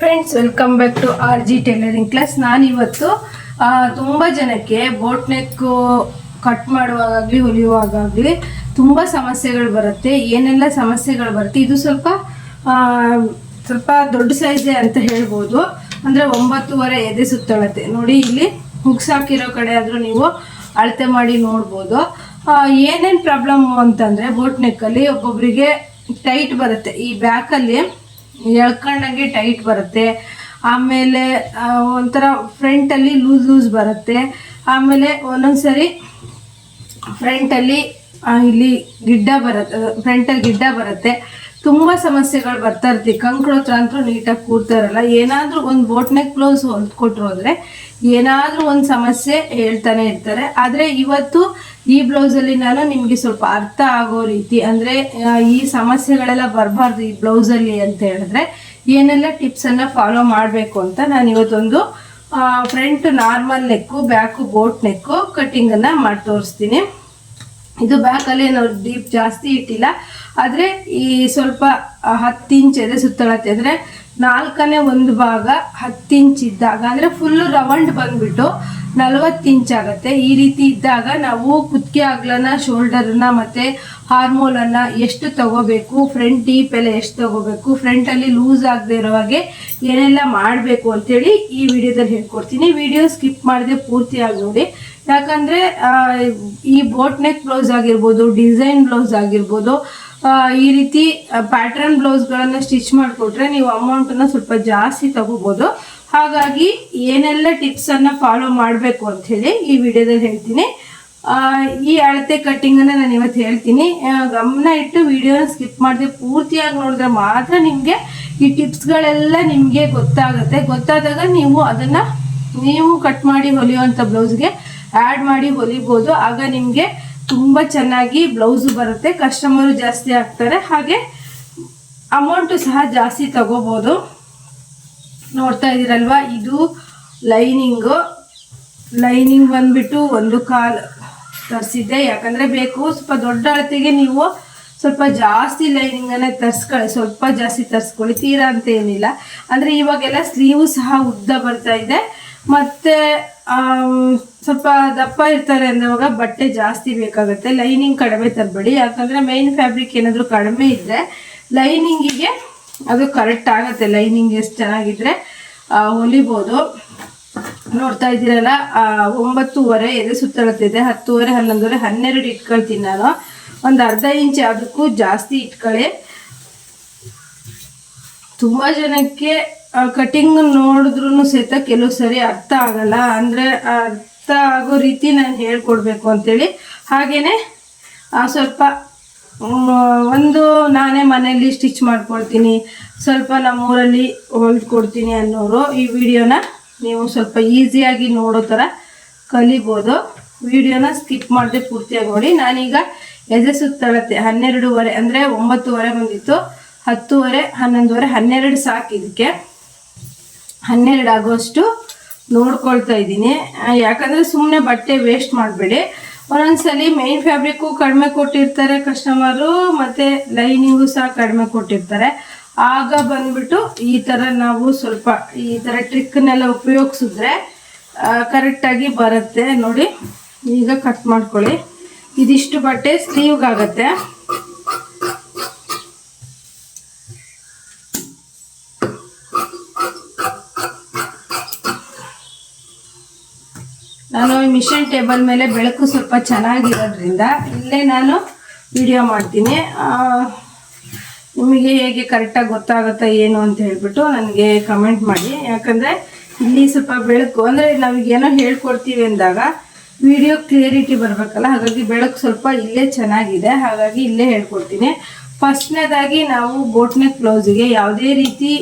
Friends welcome back to R G tailoring class ನಾನಿವತ್ತು ಇವತ್ತು ತುಂಬ ಜನಕ್ಕೆ ಬೋಟ್ ನೆಕ್ಕು ಕಟ್ ಮಾಡುವಾಗಲಿ ಹೊಲಿಯುವಾಗಲಿ ತುಂಬ ಸಮಸ್ಯೆಗಳು ಬರುತ್ತೆ. ಏನೆಲ್ಲ ಸಮಸ್ಯೆಗಳು ಬರುತ್ತೆ? ಇದು ಸ್ವಲ್ಪ ಸ್ವಲ್ಪ ದೊಡ್ಡ ಸೈಜೆ ಅಂತ ಹೇಳ್ಬೋದು. ಅಂದರೆ ಒಂಬತ್ತುವರೆ ಎದೆ ಸುತ್ತಳತೆ. ನೋಡಿ, ಇಲ್ಲಿ ಹುಗ್ಸ್ ಹಾಕಿರೋ ಕಡೆ ಆದರೂ ನೀವು ಅಳತೆ ಮಾಡಿ ನೋಡ್ಬೋದು. ಏನೇನು ಪ್ರಾಬ್ಲಮ್ಮು ಅಂತಂದರೆ ಬೋಟ್ ನೆಕ್ಕಲ್ಲಿ ಒಬ್ಬೊಬ್ಬರಿಗೆ ಟೈಟ್ ಬರುತ್ತೆ. ಈ ಬ್ಯಾಕಲ್ಲಿ ಎಳ್ಕೊಂಡಂಗೆ ಟೈಟ್ ಬರುತ್ತೆ. ಆಮೇಲೆ ಒಂಥರ ಫ್ರಂಟಲ್ಲಿ ಲೂಸ್ ಲೂಸ್ ಬರುತ್ತೆ. ಆಮೇಲೆ ಒಂದೊಂದು ಸರಿ ಫ್ರಂಟಲ್ಲಿ ಇಲ್ಲಿ ಗಿಡ್ಡ ಬರುತ್ತೆ ಫ್ರಂಟಲ್ಲಿ ಗಿಡ್ಡ ಬರುತ್ತೆ. ತುಂಬ ಸಮಸ್ಯೆಗಳು ಬರ್ತಾ ಇರ್ತೀವಿ ಕಂಕಣ ಹತ್ರ ಅಂತೂ ನೀಟಾಗಿ ಕೂರ್ತಾ ಇರಲ್ಲ ಏನಾದರೂ ಒಂದು ಬೋಟ್ ನೆಕ್ ಬ್ಲೌಸ್ ಹೊಲ್ಕೊಟ್ರು ಅಂದರೆ ಏನಾದರೂ ಒಂದು ಸಮಸ್ಯೆ ಹೇಳ್ತಾನೆ ಇರ್ತಾರೆ. ಆದರೆ ಇವತ್ತು ಈ ಬ್ಲೌಸಲ್ಲಿ ನಾನು ನಿಮಗೆ ಸ್ವಲ್ಪ ಅರ್ಥ ಆಗೋ ರೀತಿ ಅಂದರೆ ಈ ಸಮಸ್ಯೆಗಳೆಲ್ಲ ಬರಬಾರ್ದು ಈ ಬ್ಲೌಸಲ್ಲಿ ಅಂತ ಹೇಳಿದ್ರೆ ಏನೆಲ್ಲ ಟಿಪ್ಸನ್ನು ಫಾಲೋ ಮಾಡಬೇಕು ಅಂತ ನಾನು ಇವತ್ತೊಂದು front normal neck back boat neck ಕಟ್ಟಿಂಗನ್ನು ಮಾಡಿ ತೋರಿಸ್ತೀನಿ ಇದು ಬ್ಯಾಕಲ್ಲಿ ನಾವು ಡೀಪ್ ಜಾಸ್ತಿ ಇಟ್ಟಿಲ್ಲ. ಆದರೆ ಈ ಸ್ವಲ್ಪ ಹತ್ತು ಇಂಚ್ ಇದೆ ಸುತ್ತಳತೆ. ಅಂದರೆ ನಾಲ್ಕನೇ ಒಂದು ಭಾಗ ಹತ್ತು ಇಂಚ್ ಇದ್ದಾಗ, ಅಂದರೆ ಫುಲ್ಲು ರೌಂಡ್ ಬಂದ್ಬಿಟ್ಟು ನಲವತ್ತು ಇಂಚ್ ಆಗುತ್ತೆ. ಈ ರೀತಿ ಇದ್ದಾಗ ನಾವು ಕುತ್ತಿಗೆ ಅಗ್ಲನ ಶೋಲ್ಡರ್ನ ಮತ್ತು ಹಾರ್ಮೋಲನ್ನು ಎಷ್ಟು ತಗೋಬೇಕು ಫ್ರಂಟ್ ಡೀಪ್ ಎಲ್ಲ ಎಷ್ಟು ತಗೋಬೇಕು ಫ್ರಂಟ್ ಅಲ್ಲಿ ಲೂಸ್ ಆಗದೆ ಇರೋ ಹಾಗೆ ಏನೆಲ್ಲ ಮಾಡಬೇಕು ಅಂತೇಳಿ ಈ ವಿಡಿಯೋದಲ್ಲಿ ಹೇಳ್ಕೊಡ್ತೀನಿ. ವಿಡಿಯೋ ಸ್ಕಿಪ್ ಮಾಡದೆ ಪೂರ್ತಿಯಾಗಿ ನೋಡಿ ಯಾಕಂದ್ರೆ ಈ ಬೋಟ್ ನೆಕ್ ಬ್ಲೌಸ್ ಆಗಿರ್ಬೋದು ಡಿಸೈನ್ ಬ್ಲೌಸ್ ಆಗಿರ್ಬೋದು ಈ ರೀತಿ ಪ್ಯಾಟರ್ನ್ ಬ್ಲೌಸ್ಗಳನ್ನು ಸ್ಟಿಚ್ ಮಾಡಿಕೊಟ್ರೆ ನೀವು ಅಮೌಂಟನ್ನು ಸ್ವಲ್ಪ ಜಾಸ್ತಿ ತಗೋಬೋದು. ಹಾಗಾಗಿ ಏನೆಲ್ಲ ಟಿಪ್ಸನ್ನು ಫಾಲೋ ಮಾಡಬೇಕು ಅಂಥೇಳಿ ಈ ವಿಡಿಯೋದಲ್ಲಿ ಹೇಳ್ತೀನಿ. ಈ ಅಳತೆ ಕಟ್ಟಿಂಗನ್ನು ನಾನು ಇವತ್ತು ಹೇಳ್ತೀನಿ. ಗಮನ ಇಟ್ಟು ವಿಡಿಯೋನ ಸ್ಕಿಪ್ ಮಾಡಿದೆ. ಪೂರ್ತಿಯಾಗಿ ನೋಡಿದ್ರೆ ಮಾತ್ರ ನಿಮಗೆ ಈ ಟಿಪ್ಸ್ಗಳೆಲ್ಲ ನಿಮಗೆ ಗೊತ್ತಾಗುತ್ತೆ. ಗೊತ್ತಾದಾಗ ನೀವು ಅದನ್ನು ನೀವು ಕಟ್ ಮಾಡಿ ಹೊಲಿಯುವಂಥ ಬ್ಲೌಸ್ಗೆ ಆ್ಯಡ್ ಮಾಡಿ ಹೊಲಿಬೋದು. ಆಗ ನಿಮಗೆ ತುಂಬ ಚೆನ್ನಾಗಿ ಬ್ಲೌಸು ಬರುತ್ತೆ. ಕಸ್ಟಮರು ಜಾಸ್ತಿ ಆಗ್ತಾರೆ. ಹಾಗೆ ಅಮೌಂಟು ಸಹ ಜಾಸ್ತಿ ತಗೋಬೋದು. ನೋಡ್ತಾ ಇದ್ದೀರಲ್ವ? ಇದು ಲೈನಿಂಗು ಲೈನಿಂಗ್ ಬಂದ್ಬಿಟ್ಟು ಒಂದು ಕಾಲು ತರಿಸಿದ್ದೆ. ಯಾಕಂದರೆ ಬೇಕು ಸ್ವಲ್ಪ ದೊಡ್ಡ ಅಳತೆಗೆ ನೀವು ಸ್ವಲ್ಪ ಜಾಸ್ತಿ ಲೈನಿಂಗನ್ನು ತರಿಸ್ಕೊಳ್ಳಿ. ಸ್ವಲ್ಪ ಜಾಸ್ತಿ ತರಿಸ್ಕೊಳ್ಳಿ. ತೀರಾ ಅಂತ ಏನಿಲ್ಲ. ಅಂದರೆ ಇವಾಗೆಲ್ಲ ಸ್ಲೀವು ಸಹ ಉದ್ದ ಬರ್ತಾ ಇದೆ. ಮತ್ತು ಸ್ವಲ್ಪ ದಪ್ಪ ಇರ್ತಾರೆ ಅಂದವಾಗ ಬಟ್ಟೆ ಜಾಸ್ತಿ ಬೇಕಾಗುತ್ತೆ. ಲೈನಿಂಗ್ ಕಡಿಮೆ ತರಬೇಡಿ. ಯಾಕಂದರೆ ಮೈನ್ ಫ್ಯಾಬ್ರಿಕ್ ಏನಾದರೂ ಕಡಿಮೆ ಇದ್ದರೆ ಲೈನಿಂಗಿಗೆ ಅದು ಕರೆಕ್ಟ್ ಆಗುತ್ತೆ. ಲೈನಿಂಗ್ ಎಷ್ಟು ಚೆನ್ನಾಗಿದ್ರೆ ಆ, ಹೊಲಿಬೋದು. ನೋಡ್ತಾ ಇದ್ದೀರಲ್ಲ ಒಂಬತ್ತೂವರೆ ಎದೆ ಸುತ್ತಳತ್ತಿದೆ ಹತ್ತುವರೆ, ಹನ್ನೊಂದುವರೆ, ಹನ್ನೆರಡು ಇಟ್ಕೊಳ್ತೀನಿ ನಾನು. ಒಂದು ಅರ್ಧ ಇಂಚ್ ಅದಕ್ಕೂ ಜಾಸ್ತಿ ಇಟ್ಕೊಳ್ಳಿ ತುಂಬ ಜನಕ್ಕೆ ಕಟಿಂಗ್ ನೋಡಿದ್ರು ಸಹಿತ ಕೆಲವು ಸರಿ ಅರ್ಥ ಆಗಲ್ಲ. ಅಂದರೆ ಅರ್ಥ ಆಗೋ ರೀತಿ ನಾನು ಹೇಳ್ಕೊಡ್ಬೇಕು ಅಂತೇಳಿ. ಹಾಗೆಯೇ ಸ್ವಲ್ಪ ಒಂದು ನಾನೇ ಮನೆಯಲ್ಲಿ ಸ್ಟಿಚ್ ಮಾಡ್ಕೊಳ್ತೀನಿ. ಸ್ವಲ್ಪ ನಮ್ಮೂರಲ್ಲಿ ಹೊಲ್ಕೊಡ್ತೀನಿ ಅನ್ನೋರು ಈ ವಿಡಿಯೋನ ನೀವು ಸ್ವಲ್ಪ ಈಸಿಯಾಗಿ ನೋಡೋ ಥರ ಕಲಿಬೋದು. ವಿಡಿಯೋನ ಸ್ಕಿಪ್ ಮಾಡದೆ ಪೂರ್ತಿಯಾಗಿ ನೋಡಿ. ನಾನೀಗ ಎದೆ ಸುತ್ತಳತೆ ಹನ್ನೆರಡೂವರೆ ಅಂದರೆ ಒಂಬತ್ತುವರೆ ಬಂದಿತ್ತು. ಹತ್ತುವರೆ, ಹನ್ನೊಂದುವರೆ, ಹನ್ನೆರಡು ಸಾಕು ಇದಕ್ಕೆ. ಹನ್ನೆರಡು ಆಗೋಷ್ಟು ನೋಡ್ಕೊಳ್ತಾ ಇದ್ದೀನಿ. ಯಾಕಂದರೆ ಸುಮ್ಮನೆ ಬಟ್ಟೆ ವೇಸ್ಟ್ ಮಾಡಬೇಡಿ. ಒಂದೊಂದ್ಸಲಿ ಮೇನ್ ಫ್ಯಾಬ್ರಿಕ್ಕು ಕಡಿಮೆ ಕೊಟ್ಟಿರ್ತಾರೆ ಕಸ್ಟಮರು ಮತ್ತು ಲೈನಿಂಗು ಸಹ ಕಡಿಮೆ ಕೊಟ್ಟಿರ್ತಾರೆ. ಆಗ ಬಂದ್ಬಿಟ್ಟು ಈ ಥರ ನಾವು ಸ್ವಲ್ಪ ಈ ಥರ ಟ್ರಿಕ್ನೆಲ್ಲ ಉಪಯೋಗಿಸಿದ್ರೆ ಕರೆಕ್ಟಾಗಿ ಬರುತ್ತೆ. ನೋಡಿ, ಈಗ ಕಟ್ ಮಾಡ್ಕೊಳ್ಳಿ. ಇದಿಷ್ಟು ಬಟ್ಟೆ ಸ್ಲೀವ್ಗಾಗತ್ತೆ. ನಾನು ಈ ಮಿಷನ್ ಟೇಬಲ್ ಮೇಲೆ ಬೆಳಕು ಸ್ವಲ್ಪ ಚೆನ್ನಾಗಿರೋದ್ರಿಂದ ಇಲ್ಲೇ ನಾನು ವಿಡಿಯೋ ಮಾಡ್ತೀನಿ. ನಿಮಗೆ ಹೇಗೆ ಕರೆಕ್ಟಾಗಿ ಗೊತ್ತಾಗುತ್ತೆ ಏನು ಅಂತ ಹೇಳ್ಬಿಟ್ಟು ನನಗೆ ಕಮೆಂಟ್ ಮಾಡಿ. ಯಾಕಂದರೆ ಇಲ್ಲಿ ಸ್ವಲ್ಪ ಬೆಳಕು, ಅಂದರೆ ನಾವೀಗೇನೋ ಹೇಳ್ಕೊಡ್ತೀವಿ ಅಂದಾಗ ವಿಡಿಯೋ ಕ್ಲಿಯರಿಟಿ ಬರಬೇಕಲ್ಲ, ಹಾಗಾಗಿ ಬೆಳಕು ಸ್ವಲ್ಪ ಇಲ್ಲೇ ಚೆನ್ನಾಗಿದೆ, ಹಾಗಾಗಿ ಇಲ್ಲೇ ಹೇಳ್ಕೊಡ್ತೀನಿ. ಫಸ್ಟ್ನೇದಾಗಿ ನಾವು ಬೋಟ್ನೆಕ್ ಬ್ಲೌಸಿಗೆ ಯಾವುದೇ ರೀತಿ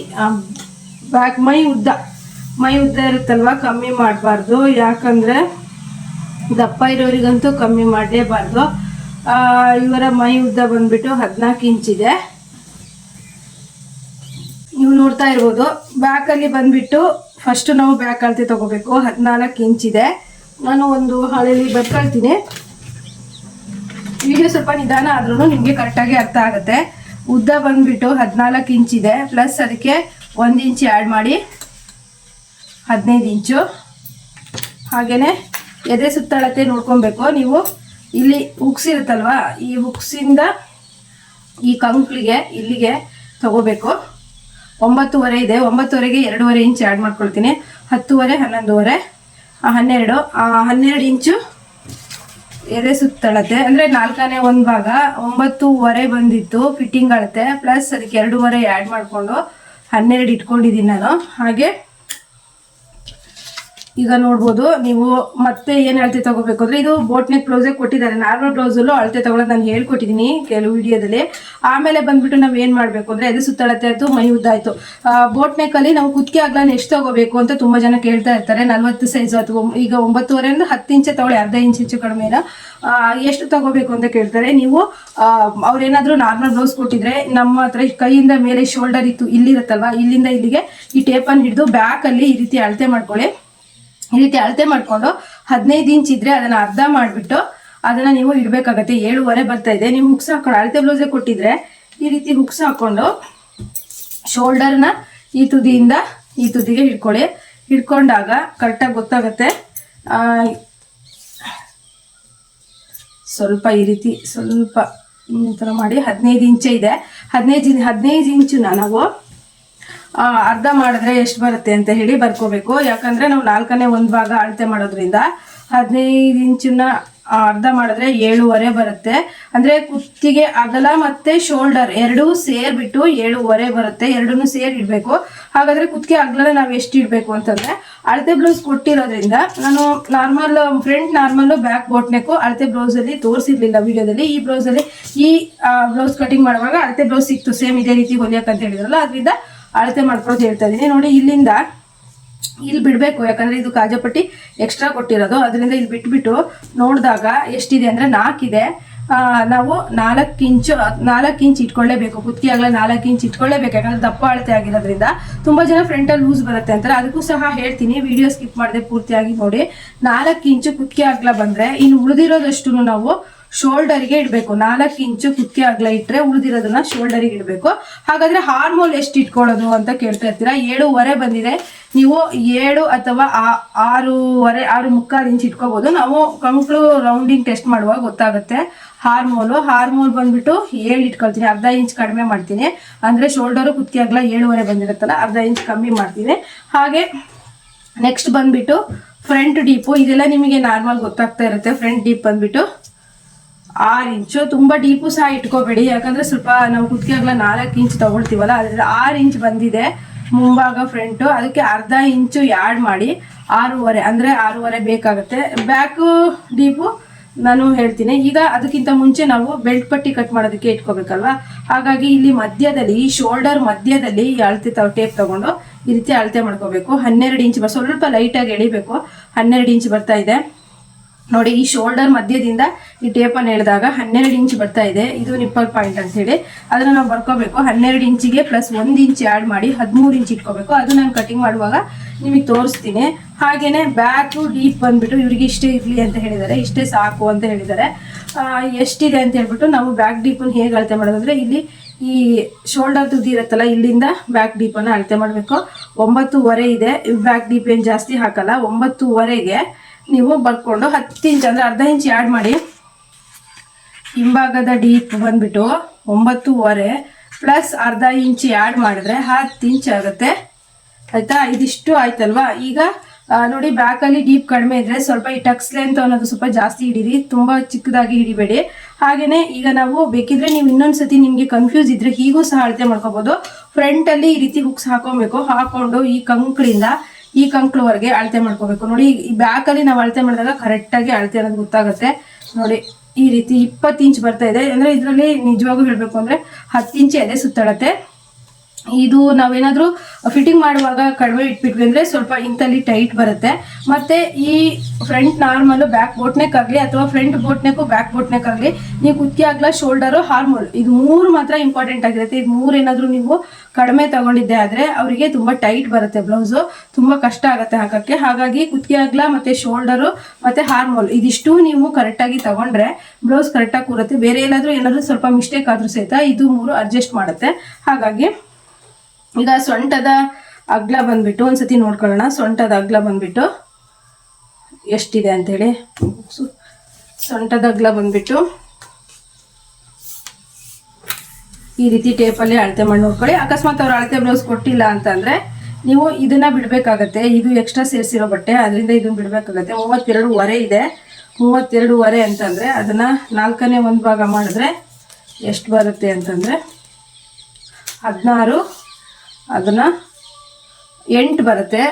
ಬ್ಯಾಕ್ ಮೈ ಉದ್ದ ಮೈ ಉದ್ದ ಇರುತ್ತಲ್ವ, ಕಮ್ಮಿ ಮಾಡಬಾರ್ದು. ಯಾಕಂದರೆ ದಪ್ಪ ಇರೋರಿಗಂತೂ ಕಮ್ಮಿ ಮಾಡಲೇಬಾರ್ದು. ಇವರ ಮೈ ಉದ್ದ ಬಂದುಬಿಟ್ಟು ಹದಿನಾಲ್ಕು ಇಂಚಿದೆ ನೀವು ನೋಡ್ತಾ ಇರ್ಬೋದು ಬ್ಯಾಕಲ್ಲಿ ಬಂದ್ಬಿಟ್ಟು ಫಸ್ಟು ನಾವು ಬ್ಯಾಕ್ ಅಳತೆ ತಗೋಬೇಕು. ಹದಿನಾಲ್ಕು ಇಂಚಿದೆ ನಾನು ಒಂದು ಹಾಳೆಯಲ್ಲಿ ಬರ್ಕೊಳ್ತೀನಿ. ವಿಡಿಯೋ ಸ್ವಲ್ಪ ನಿಧಾನ ಆದ್ರೂ ನಿಮಗೆ ಕರೆಕ್ಟಾಗಿ ಅರ್ಥ ಆಗುತ್ತೆ. ಉದ್ದ ಬಂದ್ಬಿಟ್ಟು ಹದಿನಾಲ್ಕು ಇಂಚಿದೆ ಪ್ಲಸ್ ಅದಕ್ಕೆ ಒಂದು ಇಂಚ್ ಆ್ಯಡ್ ಮಾಡಿ, ಹದಿನೈದು ಇಂಚು ಹಾಗೆಯೇ ಎದೆ ಸುತ್ತಳತೆ ನೋಡ್ಕೊಬೇಕು. ನೀವು ಇಲ್ಲಿ ಹುಕ್ಸ್ ಇರುತ್ತಲ್ವಾ, ಈ ಹುಕ್ಸಿಂದ ಈ ಕಂಕ್ಳಿಗೆ ಇಲ್ಲಿಗೆ ತಗೋಬೇಕು. ಒಂಬತ್ತುವರೆ ಇದೆ. ಒಂಬತ್ತುವರೆಗೆ ಎರಡೂವರೆ ಇಂಚ್ ಆ್ಯಡ್ ಮಾಡ್ಕೊಳ್ತೀನಿ. ಹತ್ತುವರೆ, ಹನ್ನೊಂದುವರೆ ಹನ್ನೆರಡು ಹನ್ನೆರಡು ಇಂಚು ಎದೆ ಸುತ್ತಳತೆ. ಅಂದರೆ ನಾಲ್ಕನೇ ಒಂದು ಭಾಗ ಒಂಬತ್ತುವರೆ ಬಂದಿತ್ತು ಫಿಟ್ಟಿಂಗ್ ಅಳತೆ. ಪ್ಲಸ್ ಅದಕ್ಕೆ ಎರಡೂವರೆ ಆ್ಯಡ್ ಮಾಡಿಕೊಂಡು ಹನ್ನೆರಡು ಇಟ್ಕೊಂಡಿದ್ದೀನಿ ನಾನು. ಹಾಗೆ ಈಗ ನೋಡ್ಬೋದು, ನೀವು ಮತ್ತೆ ಏನು ಅಳತೆ ತಗೋಬೇಕು ಅಂದ್ರೆ ಇದು ಬೋಟ್ ನೆಕ್ ಬ್ಲೌಸೇ ಕೊಟ್ಟಿದ್ದಾರೆ. ನಾರ್ಮಲ್ ಬ್ಲೌಸಲ್ಲೂ ಅಳತೆ ತಗೊಳ್ಳೋದು ನಾನು ಹೇಳ್ಕೊಟ್ಟಿದ್ದೀನಿ ಕೆಲವು ವಿಡಿಯೋದಲ್ಲಿ. ಆಮೇಲೆ ಬಂದ್ಬಿಟ್ಟು ನಾವು ಏನು ಮಾಡಬೇಕು ಅಂದ್ರೆ ಎದೆ ಸುತ್ತಳತೆ ಆಯ್ತು ಮೈ ಉದ್ದ ಆಯ್ತು. ಬೋಟ್ ನೆಕ್ಕಲ್ಲಿ ನಾವು ಕುತ್ತಿಗೆ ಆಗ್ಲಾನ್ ಎಷ್ಟು ತಗೋಬೇಕು ಅಂತ ತುಂಬಾ ಜನ ಕೇಳ್ತಾ ಇರ್ತಾರೆ. ನಲ್ವತ್ತು ಸೈಜ್ ಅಥವಾ ಈಗ ಒಂಬತ್ತುವರೆಯಿಂದ ಹತ್ತು ಇಂಚೆ ತಗೊಳ್ಳಿ, ಅರ್ಧ ಇಂಚ್ ಇಂಚು ಕಡಿಮೆನ ಎಷ್ಟು ತಗೋಬೇಕು ಅಂತ ಕೇಳ್ತಾರೆ. ನೀವು ಅವ್ರೇನಾದ್ರೂ ನಾರ್ಮಲ್ ಬ್ಲೌಸ್ ಕೊಟ್ಟಿದ್ರೆ ನಮ್ಮ ಹತ್ರ ಕೈಯಿಂದ ಮೇಲೆ ಶೋಲ್ಡರ್ ಇತ್ತು, ಇಲ್ಲಿರುತ್ತಲ್ವಾ? ಇಲ್ಲಿಂದ ಇಲ್ಲಿಗೆ ಈ ಟೇಪನ್ನು ಹಿಡಿದು ಬ್ಯಾಕಲ್ಲಿ ಈ ರೀತಿ ಅಳತೆ ಮಾಡ್ಕೊಳ್ಳಿ. ಈ ರೀತಿ ಅಳತೆ ಮಾಡಿಕೊಂಡು ಹದಿನೈದು ಇಂಚ್ ಇದ್ರೆ ಅದನ್ನ ಅರ್ಧ ಮಾಡಿಬಿಟ್ಟು ಅದನ್ನ ನೀವು ಇಡಬೇಕಾಗತ್ತೆ. ಏಳುವರೆ ಬರ್ತಾ ಇದೆ. ನೀವು ಹುಕ್ಸ್ ಹಾಕೊಂಡು ಅಳತೆ ಬ್ಲೌಸೆ ಕೊಟ್ಟಿದ್ರೆ ಈ ರೀತಿ ಹುಕ್ಸ್ ಹಾಕೊಂಡು ಶೋಲ್ಡರ್ನ ಈ ತುದಿಯಿಂದ ಈ ತುದಿಗೆ ಹಿಡ್ಕೊಳ್ಳಿ. ಹಿಡ್ಕೊಂಡಾಗ ಕರೆಕ್ಟಾಗಿ ಗೊತ್ತಾಗತ್ತೆ. ಸ್ವಲ್ಪ ಈ ರೀತಿ ಸ್ವಲ್ಪ ಈ ಥರ ಮಾಡಿ ಹದಿನೈದು ಇಂಚೆ ಇದೆ. ಹದಿನೈದು ಹದಿನೈದು ಇಂಚನ್ನ ನಾವು ಅರ್ಧ ಮಾಡಿದ್ರೆ ಎಷ್ಟು ಬರುತ್ತೆ ಅಂತ ಹೇಳಿ ಬರ್ಕೋಬೇಕು. ಯಾಕಂದ್ರೆ ನಾವು ನಾಲ್ಕನೇ ಒಂದು ಭಾಗ ಅಳತೆ ಮಾಡೋದ್ರಿಂದ ಹದಿನೈದು ಇಂಚನ್ನ ಅರ್ಧ ಮಾಡಿದ್ರೆ ಏಳುವರೆ ಬರುತ್ತೆ. ಅಂದ್ರೆ ಕುತ್ತಿಗೆ ಅಗಲ ಮತ್ತೆ ಶೋಲ್ಡರ್ ಎರಡೂ ಸೇರಿಬಿಟ್ಟು ಏಳುವರೆ ಬರುತ್ತೆ. ಎರಡೂ ಸೇರಿ ಇಡಬೇಕು. ಹಾಗಾದ್ರೆ ಕುತ್ತಿಗೆ ಅಗಲ ನಾವು ಎಷ್ಟು ಇಡಬೇಕು ಅಂತಂದ್ರೆ ಅಳತೆ ಬ್ಲೌಸ್ ಕೊಟ್ಟಿರೋದ್ರಿಂದ ನಾನು normal front normal back boat neck ಅಳತೆ ಬ್ಲೌಸಲ್ಲಿ ತೋರಿಸಿರ್ಲಿಲ್ಲ ವಿಡಿಯೋದಲ್ಲಿ. ಈ ಬ್ಲೌಸಲ್ಲಿ ಈ ಬ್ಲೌಸ್ ಕಟಿಂಗ್ ಮಾಡುವಾಗ ಅಳತೆ ಬ್ಲೌಸ್ ಸಿಕ್ತು. ಸೇಮ್ ಇದೇ ರೀತಿ ಹೊಲಿಯಕ್ಕಂತ ಹೇಳಿದ್ರಲ್ಲ. ಅದರಿಂದ ಅಳತೆ ಮಾಡ್ಕೊಳ್ಳೋದು ಹೇಳ್ತಾ ಇದ್ದೀನಿ ನೋಡಿ, ಇಲ್ಲಿಂದ ಇಲ್ಲಿ ಬಿಡಬೇಕು. ಯಾಕಂದ್ರೆ ಇದು ಕಾಜಪಟ್ಟಿ ಎಕ್ಸ್ಟ್ರಾ ಕೊಟ್ಟಿರೋದು. ಅದರಿಂದ ಇಲ್ಲಿ ಬಿಟ್ಬಿಟ್ಟು ನೋಡಿದಾಗ ಎಷ್ಟಿದೆ ಅಂದರೆ ನಾಲ್ಕಿದೆ. ನಾವು ನಾಲ್ಕು ಇಂಚು, ನಾಲ್ಕು ಇಂಚ್ ಇಟ್ಕೊಳ್ಳೇಬೇಕು. ಕುತ್ತಿಗೆ ಆಗಲೇ ನಾಲ್ಕು ಇಂಚ್ ಇಟ್ಕೊಳ್ಳೇಬೇಕು. ಯಾಕಂದ್ರೆ ದಪ್ಪ ಅಳತೆ ಆಗಿರೋದ್ರಿಂದ. ತುಂಬ ಜನ ಫ್ರಂಟಲ್ಲಿ ಲೂಸ್ ಬರುತ್ತೆ ಅಂತಾರೆ. ಅದಕ್ಕೂ ಸಹ ಹೇಳ್ತೀನಿ. ವಿಡಿಯೋ ಸ್ಕಿಪ್ ಮಾಡದೆ ಪೂರ್ತಿಯಾಗಿ ನೋಡಿ. ನಾಲ್ಕು ಇಂಚು ಕುತ್ತಿ ಆಗ್ಲ ಬಂದರೆ ಇನ್ನು ಉಳಿದಿರೋದಷ್ಟು ನಾವು ಶೋಲ್ಡರ್ಗೆ ಇಡಬೇಕು. ನಾಲ್ಕು ಇಂಚು ಕುತ್ತಿ ಅಗಲ ಇಟ್ಟರೆ ಉಳಿದಿರೋದನ್ನ ಶೋಲ್ಡರಿಗೆ ಇಡಬೇಕು. ಹಾಗಾದ್ರೆ ಹಾರ್ಮೋಲ್ ಎಷ್ಟು ಇಟ್ಕೊಳ್ಳೋದು ಅಂತ ಕೇಳ್ತಾ ಇರ್ತೀರಾ? ಏಳುವರೆ ಬಂದಿದೆ. ನೀವು ಏಳು ಅಥವಾ ಆರೂವರೆ, ಆರು ಮುಕ್ಕಾಲು ಇಂಚ್ ಇಟ್ಕೋಬಹುದು ನಾವು ಕಂಕ್ಳು ರೌಂಡಿಂಗ್ ಟೆಸ್ಟ್ ಮಾಡುವಾಗ ಗೊತ್ತಾಗುತ್ತೆ ಹಾರ್ಮೋಲು ಹಾರ್ಮೋಲ್ ಬಂದ್ಬಿಟ್ಟು ಏಳು ಇಟ್ಕೊಳ್ತೀನಿ. ಅರ್ಧ ಇಂಚ್ ಕಡಿಮೆ ಮಾಡ್ತೀನಿ. ಅಂದ್ರೆ ಶೋಲ್ಡರು ಕುತ್ತಿ ಅಗಲ ಏಳುವರೆ ಬಂದಿರುತ್ತಲ್ಲ, ಅರ್ಧ ಇಂಚ್ ಕಮ್ಮಿ ಮಾಡ್ತೀನಿ. ಹಾಗೆ ನೆಕ್ಸ್ಟ್ ಬಂದ್ಬಿಟ್ಟು ಫ್ರಂಟ್ ಡೀಪು. ಇದೆಲ್ಲ ನಿಮಗೆ ನಾರ್ಮಲ್ ಗೊತ್ತಾಗ್ತಾ ಇರುತ್ತೆ. ಫ್ರಂಟ್ ಡೀಪ್ ಬಂದ್ಬಿಟ್ಟು ಆರು ಇಂಚು ತುಂಬ ಡೀಪು ಸಹ ಇಟ್ಕೋಬೇಡಿ. ಯಾಕಂದ್ರೆ ಸ್ವಲ್ಪ ನಾವು ಕುತ್ತಿಗೆ ಆಗ್ಲ ನಾಲ್ಕು ಇಂಚ್ ತಗೊಳ್ತೀವಲ್ಲ ಅದ್ರ ಆರು ಇಂಚ್ ಬಂದಿದೆ ಮುಂಭಾಗ ಫ್ರಂಟು ಅದಕ್ಕೆ ಅರ್ಧ ಇಂಚು ಯಾಡ್ ಮಾಡಿ ಆರೂವರೆ, ಅಂದರೆ ಆರೂವರೆ ಬೇಕಾಗುತ್ತೆ. ಬ್ಯಾಕು ಡೀಪು ನಾನು ಹೇಳ್ತೀನಿ. ಈಗ ಅದಕ್ಕಿಂತ ಮುಂಚೆ ನಾವು ಬೆಲ್ಟ್ ಪಟ್ಟಿ ಕಟ್ ಮಾಡೋದಕ್ಕೆ ಇಟ್ಕೋಬೇಕಲ್ವಾ? ಹಾಗಾಗಿ ಇಲ್ಲಿ ಮಧ್ಯದಲ್ಲಿ ಈ ಶೋಲ್ಡರ್ ಮಧ್ಯದಲ್ಲಿ ಈ ಅಳತೆ ಟೇಪ್ ತಗೊಂಡು ಈ ರೀತಿ ಅಳತೆ ಮಾಡ್ಕೋಬೇಕು. ಹನ್ನೆರಡು ಇಂಚ್ ಸ್ವಲ್ಪ ಲೈಟಾಗಿ ಎಳಿಬೇಕು. ಹನ್ನೆರಡು ಇಂಚ್ ಬರ್ತಾ ಇದೆ. ನೋಡಿ, ಈ ಶೋಲ್ಡರ್ ಮಧ್ಯದಿಂದ ಈ ಟೇಪನ್ನು ಎಳೆದಾಗ ಹನ್ನೆರಡು ಇಂಚ್ ಬರ್ತಾ ಇದೆ. ಇದು ನಿಪ್ಪಲ್ ಪಾಯಿಂಟ್ ಅಂತ ಹೇಳಿ. ಅದನ್ನ ನಾವು ಬರ್ಕೋಬೇಕು. ಹನ್ನೆರಡು ಇಂಚಿಗೆ ಪ್ಲಸ್ ಒಂದು ಇಂಚ್ ಆ್ಯಡ್ ಮಾಡಿ ಹದಿಮೂರು ಇಂಚ್ ಇಟ್ಕೋಬೇಕು. ಅದು ನಾನು ಕಟಿಂಗ್ ಮಾಡುವಾಗ ನಿಮಗೆ ತೋರಿಸ್ತೀನಿ. ಹಾಗೇನೆ ಬ್ಯಾಕು ಡೀಪ್ ಬಂದ್ಬಿಟ್ಟು ಇವರಿಗೆ ಇಷ್ಟೇ ಇರಲಿ ಅಂತ ಹೇಳಿದ್ದಾರೆ. ಇಷ್ಟೇ ಸಾಕು ಅಂತ ಹೇಳಿದ್ದಾರೆ. ಎಷ್ಟಿದೆ ಅಂತ ಹೇಳ್ಬಿಟ್ಟು ನಾವು ಬ್ಯಾಕ್ ಡೀಪನ್ನು ಹೇಗೆ ಅಳತೆ ಮಾಡೋದಂದ್ರೆ ಇಲ್ಲಿ ಈ ಶೋಲ್ಡರ್ ತುದಿ ಇರುತ್ತಲ್ಲ, ಇಲ್ಲಿಂದ ಬ್ಯಾಕ್ ಡೀಪನ್ನು ಅಳತೆ ಮಾಡಬೇಕು. ಒಂಬತ್ತುವರೆ ಇದೆ. ಬ್ಯಾಕ್ ಡೀಪ್ ಏನು ಜಾಸ್ತಿ ಹಾಕಲ್ಲ, ಒಂಬತ್ತುವರೆಗೆ ನೀವು ಬರ್ಕೊಂಡು ಹತ್ತು ಇಂಚ್ ಅಂದರೆ ಅರ್ಧ ಇಂಚ್ ಆ್ಯಡ್ ಮಾಡಿ. ಹಿಂಭಾಗದ ಡೀಪ್ ಬಂದ್ಬಿಟ್ಟು ಒಂಬತ್ತೂವರೆ ಪ್ಲಸ್ ಅರ್ಧ ಇಂಚ್ ಆ್ಯಡ್ ಮಾಡಿದ್ರೆ ಹತ್ತು ಇಂಚ್ ಆಗುತ್ತೆ. ಆಯ್ತಾ? ಇದಿಷ್ಟು ಆಯ್ತಲ್ವಾ? ಈಗ ನೋಡಿ ಬ್ಯಾಕಲ್ಲಿ ಡೀಪ್ ಕಡಿಮೆ ಇದ್ದರೆ ಸ್ವಲ್ಪ ಈ ಟಕ್ಸ್ ಲೆಂತ್ ಅನ್ನೋದು ಸ್ವಲ್ಪ ಜಾಸ್ತಿ ಹಿಡೀರಿ. ತುಂಬ ಚಿಕ್ಕದಾಗಿ ಹಿಡಿಬೇಡಿ. ಹಾಗೆಯೇ ಈಗ ನಾವು ಬೇಕಿದ್ರೆ ನೀವು ಇನ್ನೊಂದು ಸತಿ ನಿಮಗೆ ಕನ್ಫ್ಯೂಸ್ ಇದ್ರೆ ಹೀಗೂ ಸಹ ಅಳತೆ ಮಾಡ್ಕೋಬಹುದು ಫ್ರಂಟಲ್ಲಿ ಈ ರೀತಿ ಹುಕ್ಸ್ ಹಾಕೊಬೇಕು. ಹಾಕೊಂಡು ಈ ಕಂಕ್ಳಿಂದ ಈ ಕಂಕ್ಳವರೆಗೆ ಅಳತೆ ಮಾಡ್ಕೋಬೇಕು. ನೋಡಿ, ಈ ಬ್ಯಾಕಲ್ಲಿ ನಾವು ಅಳತೆ ಮಾಡಿದಾಗ ಕರೆಕ್ಟಾಗಿ ಅಳತೆ ಅನ್ನೋದು ಗೊತ್ತಾಗುತ್ತೆ. ನೋಡಿ, ಈ ರೀತಿ ಇಪ್ಪತ್ತು ಇಂಚ್ ಬರ್ತಾ ಇದೆ. ಅಂದ್ರೆ ಇದರಲ್ಲಿ ನಿಜವಾಗೂ ಹೇಳಬೇಕು ಅಂದ್ರೆ ಹತ್ತು ಇಂಚ್ ಇದೆ ಸುತ್ತಳತೆ ಇದು ನಾವೇನಾದರೂ ಫಿಟ್ಟಿಂಗ್ ಮಾಡುವಾಗ ಕಡಿಮೆ ಇಟ್ಬಿಟ್ವಿ ಅಂದ್ರೆ ಸ್ವಲ್ಪ ಇಂಥಲ್ಲಿ ಟೈಟ್ ಬರುತ್ತೆ. ಮತ್ತೆ ಈ front normal back boat neck ಅಥವಾ front boat neck back boat neck ನೀವು ಕುತ್ತಿ ಆಗ್ಲ ಶೋಲ್ಡರು ಹಾರ್ಮೋಲ್ ಇದು ಮೂರು ಮಾತ್ರ ಇಂಪಾರ್ಟೆಂಟ್ ಆಗಿರುತ್ತೆ. ಇದು ಮೂರು ಏನಾದ್ರೂ ನೀವು ಕಡಿಮೆ ತಗೊಂಡಿದ್ದೆ ಆದ್ರೆ ಅವರಿಗೆ ತುಂಬಾ ಟೈಟ್ ಬರುತ್ತೆ ಬ್ಲೌಸು ತುಂಬಾ ಕಷ್ಟ ಆಗುತ್ತೆ ಹಾಕಕ್ಕೆ. ಹಾಗಾಗಿ ಕುತ್ತಿ ಆಗ್ಲ ಮತ್ತೆ ಶೋಲ್ಡರು ಮತ್ತೆ ಹಾರ್ಮೋಲ್ ಇದಿಷ್ಟು ನೀವು ಕರೆಕ್ಟಾಗಿ ತಗೊಂಡ್ರೆ ಬ್ಲೌಸ್ ಕರೆಕ್ಟಾಗಿ ಕೂರುತ್ತೆ. ಬೇರೆ ಏನಾದ್ರೂ ಏನಾದ್ರೂ ಸ್ವಲ್ಪ ಮಿಸ್ಟೇಕ್ ಆದ್ರೂ ಸಹಿತ ಇದು ಮೂರು ಅಡ್ಜಸ್ಟ್ ಮಾಡುತ್ತೆ. ಹಾಗಾಗಿ ಈಗ ಸೊಂಟದ ಅಗ್ಲ ಬಂದ್ಬಿಟ್ಟು ಒಂದ್ಸತಿ ನೋಡ್ಕೊಳ್ಳೋಣ. ಸೊಂಟದ ಅಗ್ಲ ಬಂದ್ಬಿಟ್ಟು ಎಷ್ಟಿದೆ ಅಂತೇಳಿ. ಸೊಂಟದ ಅಗ್ಲ ಬಂದ್ಬಿಟ್ಟು ಈ ರೀತಿ ಟೇಪಲ್ಲಿ ಅಳತೆ ಮಾಡಿ ನೋಡ್ಕೊಳ್ಳಿ. ಅಕಸ್ಮಾತ್ ಅವ್ರು ಅಳತೆ ಬ್ಲೌಸ್ ಕೊಟ್ಟಿಲ್ಲ ಅಂತಂದರೆ ನೀವು ಇದನ್ನ ಬಿಡಬೇಕಾಗತ್ತೆ. ಇದು ಎಕ್ಸ್ಟ್ರಾ ಸೇರಿಸಿರೋ ಬಟ್ಟೆ, ಅದರಿಂದ ಇದನ್ನ ಬಿಡಬೇಕಾಗತ್ತೆ. ಮೂವತ್ತೆರಡೂವರೆ ಇದೆ. ಮೂವತ್ತೆರಡೂವರೆ ಅಂತಂದ್ರೆ ಅದನ್ನ ನಾಲ್ಕನೇ ಒಂದು ಭಾಗ ಮಾಡಿದ್ರೆ ಎಷ್ಟು ಬರುತ್ತೆ ಅಂತಂದ್ರೆ ಹದಿನಾರು ಅದನ್ನ ಎಂಟು ಬರುತ್ತೆ.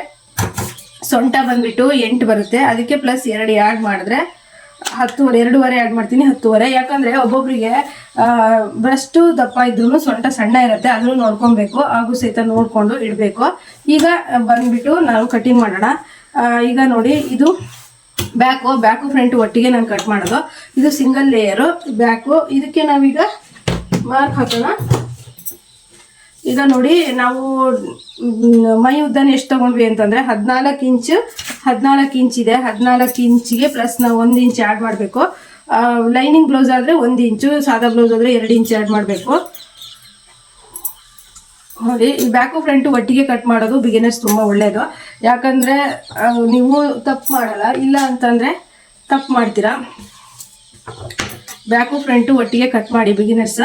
ಸೊಂಟ ಬಂದ್ಬಿಟ್ಟು ಎಂಟು ಬರುತ್ತೆ. ಅದಕ್ಕೆ ಪ್ಲಸ್ ಎರಡು ಆ್ಯಡ್ ಮಾಡಿದ್ರೆ ಹತ್ತುವರೆ, ಎರಡೂವರೆ ಆ್ಯಡ್ ಮಾಡ್ತೀನಿ, ಹತ್ತುವರೆ. ಯಾಕಂದರೆ ಒಬ್ಬೊಬ್ಬರಿಗೆ ಬ್ರಷ್ಟು ದಪ್ಪ ಇದ್ರೂ ಸೊಂಟ ಸಣ್ಣ ಇರುತ್ತೆ ಅದನ್ನು ನೋಡ್ಕೊಬೇಕು, ಹಾಗೂ ಸಹಿತ ನೋಡಿಕೊಂಡು ಇಡಬೇಕು. ಈಗ ಬಂದ್ಬಿಟ್ಟು ನಾವು ಕಟಿಂಗ್ ಮಾಡೋಣ. ಈಗ ನೋಡಿ, ಇದು ಬ್ಯಾಕು ಬ್ಯಾಕು ಫ್ರಂಟ್ ಒಟ್ಟಿಗೆ ನಾನು ಕಟ್ ಮಾಡೋದು. ಇದು ಸಿಂಗಲ್ ಲೇಯರು ಬ್ಯಾಕು ಇದಕ್ಕೆ ನಾವೀಗ ಮಾರ್ಕ್ ಹಾಕೋಣ. ಈಗ ನೋಡಿ ನಾವು ಮ್, ಉದ್ದನ ಎಷ್ಟು ತಗೊಂಡ್ವಿ ಅಂತಂದ್ರೆ ಹದಿನಾಲ್ಕು ಇಂಚು ಹದಿನಾಲ್ಕು ಇಂಚ್ ಇದೆ. ಹದಿನಾಲ್ಕು ಇಂಚಿಗೆ ಪ್ಲಸ್ ನಾವು ಒಂದು ಇಂಚ್ ಆ್ಯಡ್ ಮಾಡಬೇಕು. ಲೈನಿಂಗ್ ಬ್ಲೌಸ್ ಆದರೆ ಒಂದು ಇಂಚು ಸಾದಾ ಬ್ಲೌಸ್ ಆದರೆ ಎರಡು ಇಂಚ್ ಆ್ಯಡ್ ಮಾಡಬೇಕು. ನೋಡಿ ಈ ಬ್ಯಾಕು ಫ್ರಂಟು ಒಟ್ಟಿಗೆ ಕಟ್ ಮಾಡೋದು ಬಿಗಿನರ್ಸ್ ತುಂಬ ಒಳ್ಳೆಯದು ಯಾಕಂದರೆ ನೀವು ತಪ್ಪು ಮಾಡಲ್ಲ. ಇಲ್ಲ ಅಂತಂದರೆ ತಪ್ಪು ಮಾಡ್ತೀರಾ. ಬ್ಯಾಕು ಫ್ರಂಟು ಒಟ್ಟಿಗೆ ಕಟ್ ಮಾಡಿ ಬಿಗಿನರ್ಸ್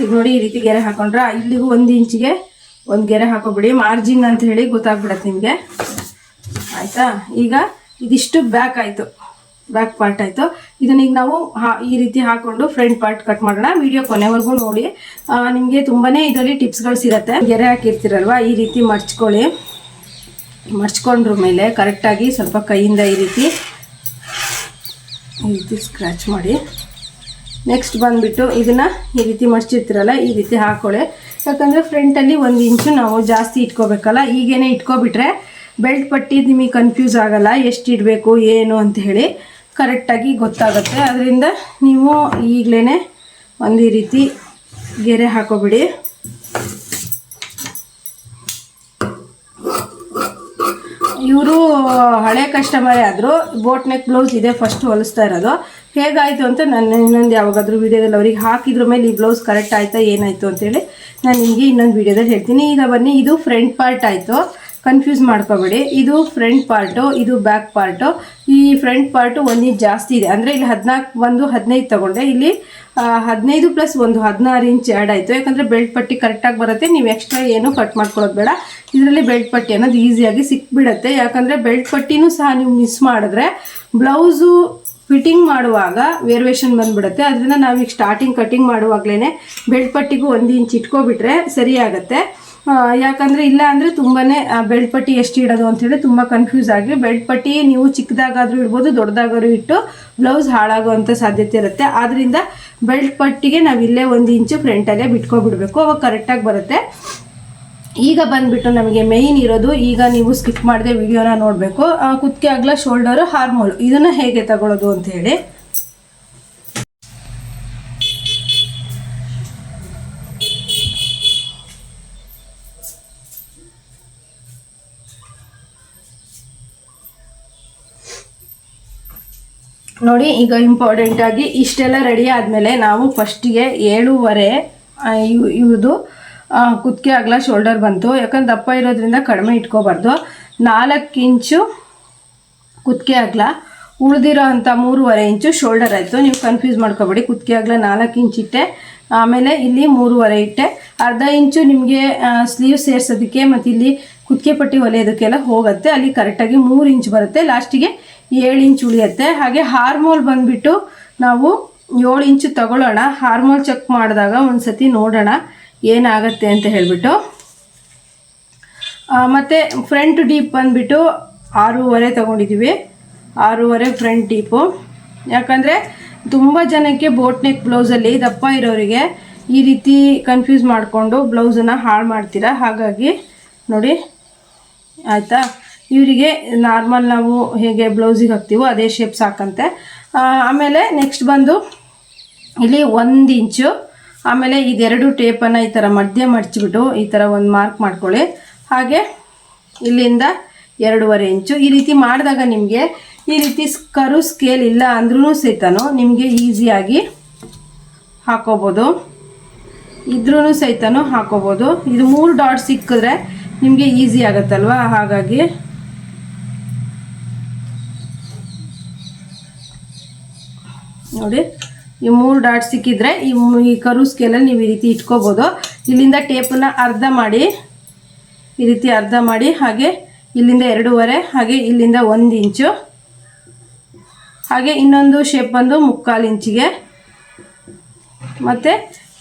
ಈಗ ನೋಡಿ ಈ ರೀತಿ ಗೆರೆ ಹಾಕೊಂಡ್ರೆ ಇಲ್ಲಿಗೂ ಒಂದು ಇಂಚಿಗೆ ಒಂದು ಗೆರೆ ಹಾಕೋಬಿಡಿ. ಮಾರ್ಜಿನ್ ಅಂತ ಹೇಳಿ ಗೊತ್ತಾಗ್ಬಿಡತ್ತೆ ನಿಮಗೆ. ಆಯಿತಾ? ಈಗ ಇದಿಷ್ಟು ಬ್ಯಾಕ್ ಆಯಿತು. ಬ್ಯಾಕ್ ಪಾರ್ಟ್ ಆಯಿತು. ಇದನ್ನ ಈಗ ನಾವು ಈ ರೀತಿ ಹಾಕೊಂಡು ಫ್ರಂಟ್ ಪಾರ್ಟ್ ಕಟ್ ಮಾಡೋಣ. ವಿಡಿಯೋ ಕೊನೆವರೆಗೂ ನೋಡಿ. ನಿಮಗೆ ತುಂಬಾ ಇದರಲ್ಲಿ ಟಿಪ್ಸ್ಗಳು ಸಿಗತ್ತೆ. ಗೆರೆ ಹಾಕಿರ್ತೀರಲ್ವ? ಈ ರೀತಿ ಮಡ್ಚ್ಕೊಳ್ಳಿ ಮಡ್ಚ್ಕೊಂಡ್ರ ಮೇಲೆ ಕರೆಕ್ಟಾಗಿ ಸ್ವಲ್ಪ ಕೈಯಿಂದ ಈ ರೀತಿ ಈ ರೀತಿ ಸ್ಕ್ರ್ಯಾಚ್ ಮಾಡಿ. ನೆಕ್ಸ್ಟ್ ಬಂದ್ಬಿಟ್ಟು ಇದನ್ನ ಈ ರೀತಿ ಮಡ್ಚಿರ್ತೀರಲ್ಲ, ಈ ರೀತಿ ಹಾಕೊಳ್ಳಿ. ಯಾಕಂದರೆ ಫ್ರಂಟಲ್ಲಿ ಒಂದು ಇಂಚು ನಾವು ಜಾಸ್ತಿ ಇಟ್ಕೋಬೇಕಲ್ಲ, ಈಗೇನೆ ಇಟ್ಕೊಬಿಟ್ರೆ ಬೆಲ್ಟ್ ಪಟ್ಟಿ ನಿಮಗೆ ಕನ್ಫ್ಯೂಸ್ ಆಗಲ್ಲ, ಎಷ್ಟು ಇಡಬೇಕು, ಏನು ಅಂತ ಹೇಳಿ ಕರೆಕ್ಟಾಗಿ ಗೊತ್ತಾಗುತ್ತೆ. ಅದರಿಂದ ನೀವು ಈಗಲೇ ಒಂದು ಈ ರೀತಿ ಗೆರೆ ಹಾಕೋಬಿಡಿ. ಇವರು ಹಳೆ ಕಸ್ಟಮರೇ ಆದರೂ ಬೋಟ್ ನೆಕ್ ಬ್ಲೌಸ್ ಇದೆ ಫಸ್ಟ್ ಹೊಲಿಸ್ತಾ ಇರೋದು. ಹೇಗಾಯಿತು ಅಂತ ನಾನು ಇನ್ನೊಂದು ಯಾವಾಗಾದರೂ ವೀಡಿಯೋದಲ್ಲಿ ಅವ್ರಿಗೆ ಹಾಕಿದ್ರ ಮೇಲೆ ಈ ಬ್ಲೌಸ್ ಕರೆಕ್ಟ್ ಆಯಿತಾ, ಏನಾಯಿತು ಅಂತೇಳಿ ನಾನು ನಿಮಗೆ ಇನ್ನೊಂದು ವೀಡಿಯೋದಲ್ಲಿ ಹೇಳ್ತೀನಿ. ಈಗ ಬನ್ನಿ, ಇದು ಫ್ರಂಟ್ ಪಾರ್ಟ್ ಆಯಿತು. ಕನ್ಫ್ಯೂಸ್ ಮಾಡ್ಕೋಬೇಡಿ. ಇದು ಫ್ರಂಟ್ ಪಾರ್ಟು ಇದು ಬ್ಯಾಕ್ ಪಾರ್ಟು ಈ ಫ್ರಂಟ್ ಪಾರ್ಟು ಒಂದು ಇಂಚ್ ಜಾಸ್ತಿ ಇದೆ. ಅಂದರೆ ಇಲ್ಲಿ ಹದಿನಾಲ್ಕು, ಒಂದು ಹದಿನೈದು ತೊಗೊಂಡೆ. ಇಲ್ಲಿ ಹದಿನೈದು ಪ್ಲಸ್ ಒಂದು ಹದಿನಾರು ಇಂಚ್ ಆ್ಯಡ್ ಆಯಿತು. ಯಾಕಂದರೆ ಬೆಲ್ಟ್ ಪಟ್ಟಿ ಕರೆಕ್ಟಾಗಿ ಬರುತ್ತೆ. ನೀವು ಎಕ್ಸ್ಟ್ರಾ ಏನು ಕಟ್ ಮಾಡ್ಕೊಳ್ಳೋದು ಬೇಡ. ಇದರಲ್ಲಿ ಬೆಲ್ಟ್ ಪಟ್ಟಿ ಅನ್ನೋದು ಈಸಿಯಾಗಿ ಸಿಕ್ಬಿಡತ್ತೆ. ಯಾಕಂದರೆ ಬೆಲ್ಟ್ ಪಟ್ಟಿನೂ ಸಹ ನೀವು ಮಿಸ್ ಮಾಡಿದ್ರೆ ಬ್ಲೌಸು ಫಿಟ್ಟಿಂಗ್ ಮಾಡುವಾಗ ವೇರ್ವೇಷನ್ ಬಂದ್ಬಿಡುತ್ತೆ. ಅದರಿಂದ ನಾವೀಗ ಸ್ಟಾರ್ಟಿಂಗ್ ಕಟ್ಟಿಂಗ್ ಮಾಡುವಾಗಲೇ ಬೆಲ್ಟ್ ಪಟ್ಟಿಗೂ ಒಂದು ಇಂಚ್ ಇಟ್ಕೊಬಿಟ್ರೆ ಸರಿಯಾಗತ್ತೆ ಯಾಕಂದರೆ ಇಲ್ಲ ಅಂದರೆ ತುಂಬಾ ಬೆಲ್ಟ್ ಪಟ್ಟಿ ಎಷ್ಟು ಇಡೋದು ಅಂತೇಳಿ ತುಂಬ ಕನ್ಫ್ಯೂಸ್ ಆಗಿ ಬೆಲ್ಟ್ ಪಟ್ಟಿ ನೀವು ಚಿಕ್ಕದಾಗಾದರೂ ಇಡ್ಬೋದು, ದೊಡ್ಡದಾಗಾದ್ರೂ ಇಟ್ಟು ಬ್ಲೌಸ್ ಹಾಳಾಗುವಂಥ ಸಾಧ್ಯತೆ ಇರುತ್ತೆ. ಆದ್ದರಿಂದ ಬೆಲ್ಟ್ ಪಟ್ಟಿಗೆ ನಾವು ಇಲ್ಲೇ ಒಂದು ಇಂಚು ಫ್ರಂಟಲ್ಲೇ ಬಿಟ್ಕೊಬಿಡ್ಬೇಕು. ಅವಾಗ ಕರೆಕ್ಟಾಗಿ ಬರುತ್ತೆ. ಈಗ ಬಂದ್ಬಿಟ್ಟು ನಮಗೆ ಮೇಯ್ನ್ ಇರೋದು ಈಗ ನೀವು ಸ್ಕಿಪ್ ಮಾಡಿದೆ ವಿಡಿಯೋನ ನೋಡಬೇಕು. ಕುತ್ತಿಗೆ ಆಗಲ ಶೋಲ್ಡರು ಹಾರ್ಮೋಲ್ ಇದನ್ನ ಹೇಗೆ ತಗೊಳ್ಳೋದು ಅಂತ ಹೇಳಿ. ನೋಡಿ ಈಗ ಇಂಪಾರ್ಟೆಂಟ್ ಆಗಿ ಇಷ್ಟೆಲ್ಲ ರೆಡಿ ಆದಮೇಲೆ ನಾವು ಫಸ್ಟಿಗೆ ಏಳೂವರೆ ಆ, ಇವ್- ಇವ್ರದ್ದು ಕುತ್ತಿಗೆ ಅಗಲ ಶೋಲ್ಡರ್ ಬಂತು. ಯಾಕಂದ್ರೆ ದಪ್ಪ ಇರೋದ್ರಿಂದ ಕಡಿಮೆ ಇಟ್ಕೋಬಾರ್ದು. ನಾಲ್ಕು ಇಂಚು ಕುತ್ತಿಗೆ ಅಗಲ. ಉಳಿದಿರೋ ಅಂಥ ಮೂರುವರೆ ಇಂಚು ಶೋಲ್ಡರ್ ಆಯಿತು. ನೀವು ಕನ್ಫ್ಯೂಸ್ ಮಾಡ್ಕೋಬೇಡಿ. ಕುತ್ತಿಗೆ ಅಗಲ ನಾಲ್ಕು ಇಂಚ್ ಇಟ್ಟೆ. ಆಮೇಲೆ ಇಲ್ಲಿ ಮೂರುವರೆ ಇಟ್ಟೆ. ಅರ್ಧ ಇಂಚು ನಿಮಗೆ ಸ್ಲೀವ್ ಸೇರ್ಸೋದಕ್ಕೆ ಮತ್ತು ಇಲ್ಲಿ ಕುತ್ತಿಗೆ ಪಟ್ಟಿ ಹೊಲಿಯೋದಕ್ಕೆಲ್ಲ ಹೋಗುತ್ತೆ. ಅಲ್ಲಿ ಕರೆಕ್ಟಾಗಿ ಮೂರು ಇಂಚ್ ಬರುತ್ತೆ. ಲಾಸ್ಟಿಗೆ ಏಳು ಇಂಚ್ ಉಳಿಯುತ್ತೆ. ಹಾಗೆ ಹಾರ್ಮೋಲ್ ಬಂದುಬಿಟ್ಟು ನಾವು ಏಳು ಇಂಚು ತಗೊಳ್ಳೋಣ. ಹಾರ್ಮೋಲ್ ಚೆಕ್ ಮಾಡಿದಾಗ ಒಂದು ಸತಿ ನೋಡೋಣ. ಏನಾಗತ್ತೆ ಅಂತ ಹೇಳಿಬಿಟ್ಟು ಮತ್ತು ಫ್ರಂಟ್ ಡೀಪ್ ಬಂದುಬಿಟ್ಟು ಆರೂವರೆ ತೊಗೊಂಡಿದ್ದೀವಿ ಆರೂವರೆ ಫ್ರಂಟ್ ಡೀಪು ಯಾಕಂದರೆ ತುಂಬ ಜನಕ್ಕೆ ಬೋಟ್ ನೆಕ್ ಬ್ಲೌಸಲ್ಲಿ ದಪ್ಪ ಇರೋರಿಗೆ ಈ ರೀತಿ ಕನ್ಫ್ಯೂಸ್ ಮಾಡಿಕೊಂಡು ಬ್ಲೌಸನ್ನು ಹಾಳು ಮಾಡ್ತೀರಾ? ಹಾಗಾಗಿ ನೋಡಿ, ಆಯಿತಾ? ಇವರಿಗೆ ನಾರ್ಮಲ್ ನಾವು ಹೇಗೆ ಬ್ಲೌಸಿಗೆ ಹಾಕ್ತೀವೋ ಅದೇ ಶೇಪ್ ಸಾಕಂತೆ. ಆಮೇಲೆ ನೆಕ್ಸ್ಟ್ ಬಂದು ಇಲ್ಲಿ ಒಂದು ಇಂಚು ಆಮೇಲೆ ಇದೆರಡು ಟೇಪನ್ನು ಈ ಥರ ಮಧ್ಯ ಮಡಚಿಬಿಟ್ಟು ಈ ಥರ ಒಂದು ಮಾರ್ಕ್ ಮಾಡ್ಕೊಳ್ಳಿ. ಹಾಗೆ ಇಲ್ಲಿಂದ ಎರಡೂವರೆ ಇಂಚು ಈ ರೀತಿ ಮಾಡಿದಾಗ ನಿಮಗೆ ಈ ರೀತಿ ಕರು ಸ್ಕೇಲ್ ಇಲ್ಲ ಅಂದ್ರೂ ಸಹಿತನೂ ನಿಮಗೆ ಈಸಿಯಾಗಿ ಹಾಕೋಬೋದು. ಇದ್ರೂ ಸಹಿತನೂ ಹಾಕೋಬೋದು. ಇದು ಮೂರು ಡಾಟ್ ಸಿಕ್ಕಿದ್ರೆ ನಿಮಗೆ ಈಸಿ ಆಗುತ್ತಲ್ವ? ಹಾಗಾಗಿ ನೋಡಿ. ಈ ಮೂರು ಡಾಟ್ ಸಿಕ್ಕಿದ್ರೆ ಈ ಈ ಕರು ಸ್ಕೇಲಲ್ಲಿ ನೀವು ಈ ರೀತಿ ಇಟ್ಕೋಬೋದು. ಇಲ್ಲಿಂದ ಟೇಪನ್ನ ಅರ್ಧ ಮಾಡಿ, ಈ ರೀತಿ ಅರ್ಧ ಮಾಡಿ, ಹಾಗೆ ಇಲ್ಲಿಂದ ಎರಡೂವರೆ, ಹಾಗೆ ಇಲ್ಲಿಂದ ಒಂದು ಇಂಚು ಹಾಗೆ ಇನ್ನೊಂದು ಶೇಪ್ ಬಂದು ಮುಕ್ಕಾಲು ಇಂಚಿಗೆ ಮತ್ತು